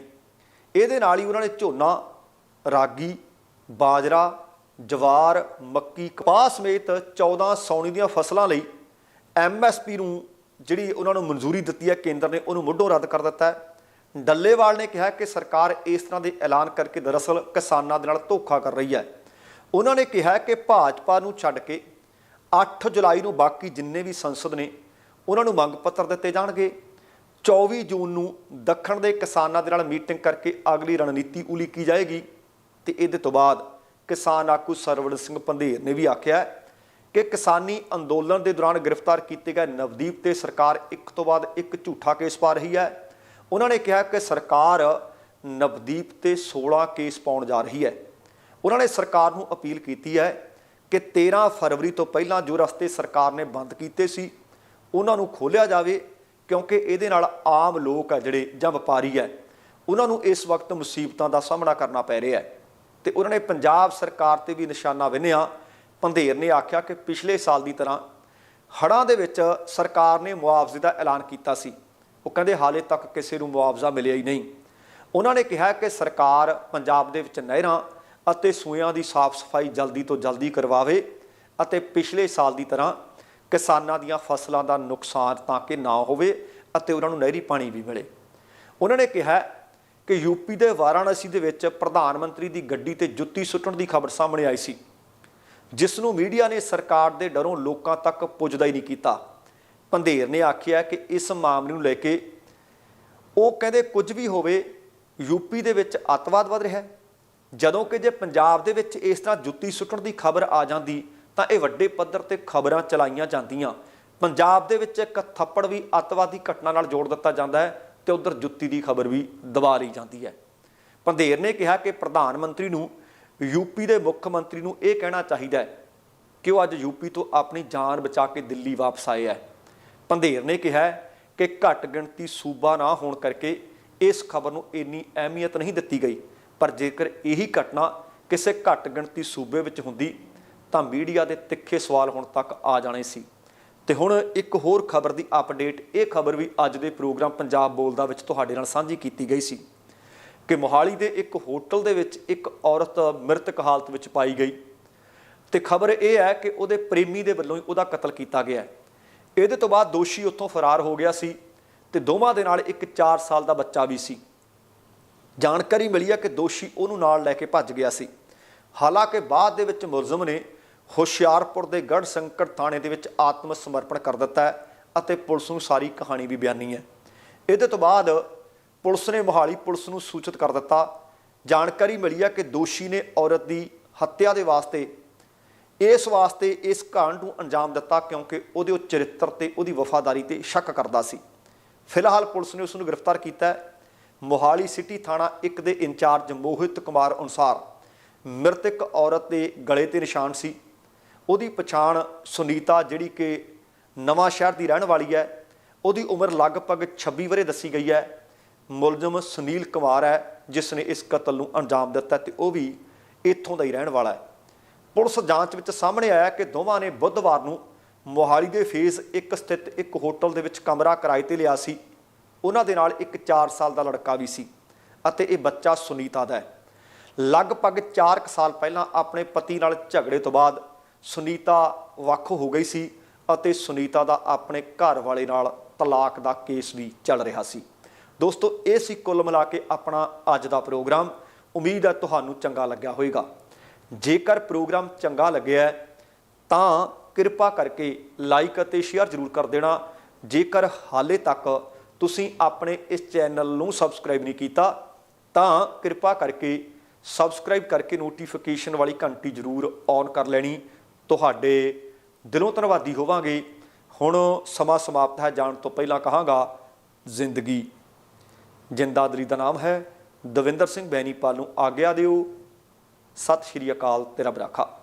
ਇਹਦੇ ਨਾਲ ਹੀ ਉਹਨਾਂ ਨੇ ਝੋਨਾ, ਰਾਗੀ, ਬਾਜਰਾ ਜਵਾਰ, ਮੱਕੀ, ਕਪਾਹ ਸਮੇਤ 14 ਸੌਣੀ ਦੀਆਂ ਫਸਲਾਂ ਲਈ ਐਮਐਸਪੀ ਨੂੰ ਜਿਹੜੀ ਉਹਨਾਂ ਨੂੰ ਮਨਜ਼ੂਰੀ ਦਿੱਤੀ ਹੈ, ਕੇਂਦਰ ਨੇ ਉਹਨੂੰ ਮੁੱਢੋਂ ਰੱਦ ਕਰ ਦਿੱਤਾ ਹੈ। ਡੱਲੇਵਾਲ ਨੇ ਕਿਹਾ ਕਿ ਸਰਕਾਰ ਇਸ ਤਰ੍ਹਾਂ ਦੇ ਐਲਾਨ ਕਰਕੇ ਦਰਅਸਲ ਕਿਸਾਨਾਂ ਦੇ ਨਾਲ ਧੋਖਾ ਕਰ ਰਹੀ ਹੈ। ਉਹਨਾਂ ਨੇ ਕਿਹਾ ਕਿ ਭਾਜਪਾ ਨੂੰ ਛੱਡ ਕੇ 8 ਜੁਲਾਈ ਨੂੰ ਬਾਕੀ ਜਿੰਨੇ ਵੀ ਸੰਸਦ ਨੇ, ਉਹਨਾਂ ਨੂੰ ਮੰਗ ਪੱਤਰ ਦਿੱਤੇ ਜਾਣਗੇ। 24 ਜੂਨ ਨੂੰ ਦੱਖਣ ਦੇ ਕਿਸਾਨਾਂ ਦੇ ਨਾਲ ਮੀਟਿੰਗ ਕਰਕੇ ਅਗਲੀ ਰਣਨੀਤੀ ਉਲੀਕੀ ਜਾਏਗੀ ਤੇ ਇਹਦੇ ਤੋਂ ਬਾਅਦ ਕਿਸਾਨ ਆਗੂ ਸਰਵਣ ਸਿੰਘ ਪੰਧੇਰ ਨੇ ਵੀ ਆਖਿਆ ਕਿ ਕਿਸਾਨੀ ਅੰਦੋਲਨ ਦੇ ਦੌਰਾਨ ਗ੍ਰਿਫਤਾਰ ਕੀਤੇ ਗਏ ਨਵਦੀਪ ਤੇ ਸਰਕਾਰ ਇੱਕ ਤੋਂ ਬਾਅਦ ਇੱਕ ਝੂਠਾ ਕੇਸ ਪਾ ਰਹੀ ਹੈ। ਉਹਨਾਂ ਨੇ ਕਿਹਾ ਕਿ ਸਰਕਾਰ ਨਵਦੀਪ ਤੇ 16 ਕੇਸ ਪਾਉਣ ਜਾ ਰਹੀ ਹੈ। ਉਹਨਾਂ ਨੇ ਸਰਕਾਰ ਨੂੰ ਅਪੀਲ ਕੀਤੀ ਹੈ ਕਿ 13 ਫਰਵਰੀ ਤੋਂ ਪਹਿਲਾਂ ਜੋ ਰਸਤੇ ਸਰਕਾਰ ਨੇ ਬੰਦ ਕੀਤੇ ਸੀ, ਉਹਨਾਂ ਨੂੰ ਖੋਲ੍ਹਿਆ ਜਾਵੇ ਕਿਉਂਕਿ ਇਹਦੇ ਨਾਲ ਆਮ ਲੋਕ ਆ ਜਿਹੜੇ ਜਾਂ ਵਪਾਰੀ ਹੈ, ਉਹਨਾਂ ਨੂੰ ਇਸ ਵਕਤ ਮੁਸੀਬਤਾਂ ਦਾ ਸਾਹਮਣਾ ਕਰਨਾ ਪੈ ਰਿਹਾ ਹੈ। ਤੇ ਉਹਨਾਂ ਨੇ ਪੰਜਾਬ ਸਰਕਾਰ ਤੇ ਵੀ ਨਿਸ਼ਾਨਾ ਵਿੰਨਿਆ। ਪੰਧੇਰ ਨੇ ਆਖਿਆ ਕਿ ਪਿਛਲੇ ਸਾਲ ਦੀ ਤਰ੍ਹਾਂ ਹੜ੍ਹਾਂ ਦੇ ਵਿੱਚ ਸਰਕਾਰ ਨੇ ਮੁਆਵਜ਼ੇ ਦਾ ਐਲਾਨ ਕੀਤਾ ਸੀ। ਉਹ ਕਹਿੰਦੇ ਹਾਲੇ ਤੱਕ ਕਿਸੇ ਨੂੰ ਮੁਆਵਜ਼ਾ ਮਿਲਿਆ ਹੀ ਨਹੀਂ। ਉਹਨਾਂ ਨੇ ਕਿਹਾ ਕਿ ਸਰਕਾਰ ਪੰਜਾਬ ਦੇ ਵਿੱਚ ਨਹਿਰਾਂ ਅਤੇ ਸੂਇਆਂ ਦੀ ਸਾਫ਼ ਸਫ਼ਾਈ ਜਲਦੀ ਤੋਂ ਜਲਦੀ ਕਰਵਾਵੇ ਅਤੇ ਪਿਛਲੇ ਸਾਲ ਦੀ ਤਰ੍ਹਾਂ ਕਿਸਾਨਾਂ ਦੀਆਂ ਫਸਲਾਂ ਦਾ ਨੁਕਸਾਨ ਤਾਂ ਕਿ ਨਾ ਹੋਵੇ ਅਤੇ ਉਹਨਾਂ ਨੂੰ ਨਹਿਰੀ ਪਾਣੀ ਵੀ ਮਿਲੇ। ਉਹਨਾਂ ਨੇ ਕਿਹਾ ਕਿ ਯੂਪੀ ਦੇ ਵਾਰਾਣਸੀ ਦੇ ਵਿੱਚ ਪ੍ਰਧਾਨ ਮੰਤਰੀ ਦੀ ਗੱਡੀ ਤੇ ਜੁੱਤੀ ਸੁੱਟਣ ਦੀ ਖਬਰ ਸਾਹਮਣੇ ਆਈ ਸੀ, ਜਿਸ ਨੂੰ ਮੀਡੀਆ ਨੇ ਸਰਕਾਰ ਦੇ ਡਰੋਂ ਲੋਕਾਂ ਤੱਕ ਪੁੱਜਦਾ ਹੀ ਨਹੀਂ ਕੀਤਾ। ਪੰਧੇਰ ਨੇ ਆਖਿਆ ਕਿ ਇਸ ਮਾਮਲੇ ਨੂੰ ਲੈ ਕੇ ਉਹ ਕਹਿੰਦੇ ਕੁਝ ਵੀ ਹੋਵੇ, ਯੂਪੀ ਦੇ ਵਿੱਚ ਅੱਤਵਾਦ ਵੱਧ ਰਿਹਾ ਹੈ। ਜਦੋਂ ਕਿ ਜੇ ਪੰਜਾਬ ਦੇ ਵਿੱਚ ਇਸ ਤਰ੍ਹਾਂ ਜੁੱਤੀ ਸੁੱਟਣ ਦੀ ਖਬਰ ਆ ਜਾਂਦੀ, ਤਾਂ ਇਹ ਵੱਡੇ ਪੱਧਰ ਤੇ ਖਬਰਾਂ ਚਲਾਈਆਂ ਜਾਂਦੀਆਂ। ਪੰਜਾਬ ਦੇ ਵਿੱਚ ਇੱਕ ਥੱਪੜ ਵੀ ਅੱਤਵਾਦੀ ਘਟਨਾ ਨਾਲ ਜੋੜ ਦਿੱਤਾ ਜਾਂਦਾ ਹੈ। ਤੇ ਉਧਰ ਜੁੱਤੀ ਦੀ ਖਬਰ ਵੀ ਦਬਾ ਲਈ ਜਾਂਦੀ ਹੈ। ਪੰਧੇਰ ਨੇ ਕਿਹਾ ਕਿ ਪ੍ਰਧਾਨ ਮੰਤਰੀ ਨੂੰ, ਯੂਪੀ ਦੇ ਮੁੱਖ ਮੰਤਰੀ ਨੂੰ ਇਹ ਕਹਿਣਾ ਚਾਹੀਦਾ ਹੈ ਕਿ ਉਹ ਅੱਜ ਯੂਪੀ ਤੋਂ ਆਪਣੀ ਜਾਨ ਬਚਾ ਕੇ ਦਿੱਲੀ ਵਾਪਸ ਆਏ ਹੈ। ਪੰਧੇਰ ਨੇ ਕਿਹਾ ਕਿ ਘੱਟ ਗਿਣਤੀ ਸੂਬਾ ਨਾ ਹੋਣ ਕਰਕੇ ਇਸ ਖਬਰ ਨੂੰ ਇੰਨੀ ਅਹਿਮੀਅਤ ਨਹੀਂ ਦਿੱਤੀ ਗਈ, ਪਰ ਜੇਕਰ ਇਹੀ ਘਟਨਾ ਕਿਸੇ ਘੱਟ ਗਿਣਤੀ ਸੂਬੇ ਵਿੱਚ ਹੁੰਦੀ ਤਾਂ ਮੀਡੀਆ ਦੇ ਤਿੱਖੇ ਸਵਾਲ ਹੁਣ ਤੱਕ ਆ ਜਾਣੇ ਸੀ। ਤੇ ਹੁਣ ਇੱਕ ਹੋਰ ਖਬਰ ਦੀ ਅਪਡੇਟ ਇਹ ਖਬਰ ਵੀ ਅੱਜ ਦੇ ਪ੍ਰੋਗਰਾਮ ਪੰਜਾਬ ਬੋਲਦਾ ਵਿੱਚ ਤੁਹਾਡੇ ਨਾਲ ਸਾਂਝੀ ਕੀਤੀ ਗਈ ਸੀ ਕਿ ਮੋਹਾਲੀ ਦੇ ਇੱਕ ਹੋਟਲ ਦੇ ਵਿੱਚ ਇੱਕ ਔਰਤ ਮ੍ਰਿਤਕ ਹਾਲਤ ਵਿੱਚ ਪਾਈ ਗਈ। ਤੇ ਖਬਰ ਇਹ ਹੈ ਕਿ ਉਹਦੇ ਪ੍ਰੇਮੀ ਦੇ ਵੱਲੋਂ ਹੀ ਉਹਦਾ ਕਤਲ ਕੀਤਾ ਗਿਆ ਹੈ। ਇਹਦੇ ਤੋਂ ਬਾਅਦ ਦੋਸ਼ੀ ਉੱਥੋਂ ਫਰਾਰ ਹੋ ਗਿਆ ਸੀ ਤੇ ਦੋਵਾਂ ਦੇ ਨਾਲ ਇੱਕ 4 ਸਾਲ ਦਾ ਬੱਚਾ ਵੀ ਸੀ। ਜਾਣਕਾਰੀ ਮਿਲੀ ਹੈ ਕਿ ਦੋਸ਼ੀ ਉਹਨੂੰ ਨਾਲ ਲੈ ਕੇ ਭੱਜ ਗਿਆ ਸੀ। ਹਾਲਾਂਕਿ ਬਾਅਦ ਦੇ ਵਿੱਚ ਮੁਲਜ਼ਮ ਨੇ ਹੁਸ਼ਿਆਰਪੁਰ ਦੇ ਗੜ ਸੰਕਟ ਥਾਣੇ ਦੇ ਵਿੱਚ ਆਤਮ ਸਮਰਪਣ ਕਰ ਦਿੱਤਾ ਹੈ ਅਤੇ ਪੁਲਿਸ ਨੂੰ ਸਾਰੀ ਕਹਾਣੀ ਵੀ ਬਿਆਨੀ ਹੈ। ਇਹਦੇ ਤੋਂ ਬਾਅਦ ਪੁਲਿਸ ਨੇ ਮੋਹਾਲੀ ਪੁਲਿਸ ਨੂੰ ਸੂਚਿਤ ਕਰ ਦਿੱਤਾ। ਜਾਣਕਾਰੀ ਮਿਲੀ ਹੈ ਕਿ ਦੋਸ਼ੀ ਨੇ ਔਰਤ ਦੀ ਹੱਤਿਆ ਦੇ ਵਾਸਤੇ ਇਸ ਵਾਸਤੇ ਇਸ ਕਾਂਡ ਨੂੰ ਅੰਜਾਮ ਦਿੱਤਾ ਕਿਉਂਕਿ ਉਹਦੇ ਉਹ ਚਰਿੱਤਰ ਤੇ ਉਹਦੀ ਵਫਾਦਾਰੀ ਤੇ ਸ਼ੱਕ ਕਰਦਾ ਸੀ। ਫਿਲਹਾਲ ਪੁਲਿਸ ਨੇ ਉਸ ਨੂੰ ਗ੍ਰਿਫਤਾਰ ਕੀਤਾ ਮੋਹਾਲੀ ਸਿਟੀ ਥਾਣਾ 1 ਦੇ ਇੰਚਾਰਜ ਮੋਹਿਤ ਕੁਮਾਰ ਅਨੁਸਾਰ ਮ੍ਰਿਤਕ ਔਰਤ ਦੇ ਗਲੇ ਤੇ ਨਿਸ਼ਾਨ ਸੀ। ਉਹਦੀ ਪਛਾਣ ਸੁਨੀਤਾ ਜਿਹੜੀ ਕਿ ਨਵਾਂ ਸ਼ਹਿਰ ਦੀ ਰਹਿਣ ਵਾਲੀ ਹੈ, ਉਹਦੀ ਉਮਰ ਲਗਭਗ 26 ਵਰੇ ਦੱਸੀ ਗਈ ਹੈ। ਮੁਲਜ਼ਮ ਸੁਨੀਲ ਕੁਮਾਰ ਹੈ ਜਿਸ ਨੇ ਇਸ ਕਤਲ ਨੂੰ ਅੰਜਾਮ ਦਿੱਤਾ ਤੇ ਉਹ ਵੀ ਇੱਥੋਂ ਦਾ ਹੀ ਰਹਿਣ ਵਾਲਾ ਹੈ। ਪੁਲਿਸ ਜਾਂਚ ਵਿੱਚ ਸਾਹਮਣੇ ਆਇਆ ਕਿ ਦੋਵਾਂ ਨੇ ਬੁੱਧਵਾਰ ਨੂੰ ਮੋਹਾਲੀ ਦੇ ਫੇਸ 1 ਸਥਿਤ ਇੱਕ ਹੋਟਲ ਦੇ ਵਿੱਚ ਕਮਰਾ ਕਿਰਾਏ ਤੇ ਲਿਆ ਸੀ। ਉਹਨਾਂ ਦੇ ਨਾਲ ਇੱਕ 4 ਸਾਲ ਦਾ ਲੜਕਾ ਵੀ ਸੀ ਅਤੇ ਇਹ ਬੱਚਾ ਸੁਨੀਤਾ ਦਾ ਹੈ। ਲਗਭਗ 4 ਸਾਲ ਪਹਿਲਾਂ ਆਪਣੇ ਪਤੀ ਨਾਲ ਝਗੜੇ ਤੋਂ ਬਾਅਦ ਸੁਨੀਤਾ ਵੱਖ ਹੋ ਗਈ ਸੀ ਅਤੇ ਸੁਨੀਤਾ ਦਾ ਆਪਣੇ ਘਰ ਵਾਲੇ ਨਾਲ ਤਲਾਕ ਦਾ ਕੇਸ ਵੀ ਚੱਲ ਰਿਹਾ ਸੀ। ਦੋਸਤੋ, ਇਹ ਸੀ ਕੁੱਲ ਮਿਲਾ ਕੇ ਆਪਣਾ ਅੱਜ ਦਾ ਪ੍ਰੋਗਰਾਮ। ਉਮੀਦ ਹੈ ਤੁਹਾਨੂੰ ਚੰਗਾ ਲੱਗਿਆ ਹੋਵੇਗਾ। ਜੇਕਰ ਪ੍ਰੋਗਰਾਮ ਚੰਗਾ ਲੱਗਿਆ ਤਾਂ ਕਿਰਪਾ ਕਰਕੇ ਲਾਈਕ ਅਤੇ ਸ਼ੇਅਰ ਜ਼ਰੂਰ ਕਰ ਦੇਣਾ। ਜੇਕਰ ਹਾਲੇ ਤੱਕ ਤੁਸੀਂ ਆਪਣੇ ਇਸ ਚੈਨਲ ਨੂੰ ਸਬਸਕ੍ਰਾਈਬ ਨਹੀਂ ਕੀਤਾ, ਤਾਂ ਕਿਰਪਾ ਕਰਕੇ ਸਬਸਕ੍ਰਾਈਬ ਕਰਕੇ ਨੋਟੀਫਿਕੇਸ਼ਨ ਵਾਲੀ ਘੰਟੀ ਜ਼ਰੂਰ ਔਨ ਕਰ ਲੈਣੀ। ਤੁਹਾਡੇ ਦਿਲੋਂ ਧੰਨਵਾਦੀ ਹੋਵਾਂਗੇ। ਹੁਣ ਸਮਾਂ ਸਮਾਪਤ ਹੈ, ਜਾਣ ਤੋਂ ਪਹਿਲਾਂ ਕਹਾਂਗਾ, ਜ਼ਿੰਦਗੀ। ਜਿੰਦਾਦਰੀ ਦਾ ਨਾਮ ਹੈ, ਦਵਿੰਦਰ ਸਿੰਘ ਬੈਨੀਪਾਲ ਨੂੰ ਆਗਿਆ ਦਿਓ। ਸਤਿ ਸ਼੍ਰੀ ਅਕਾਲ ਤੇਰਾ ਬਰਾਖਾ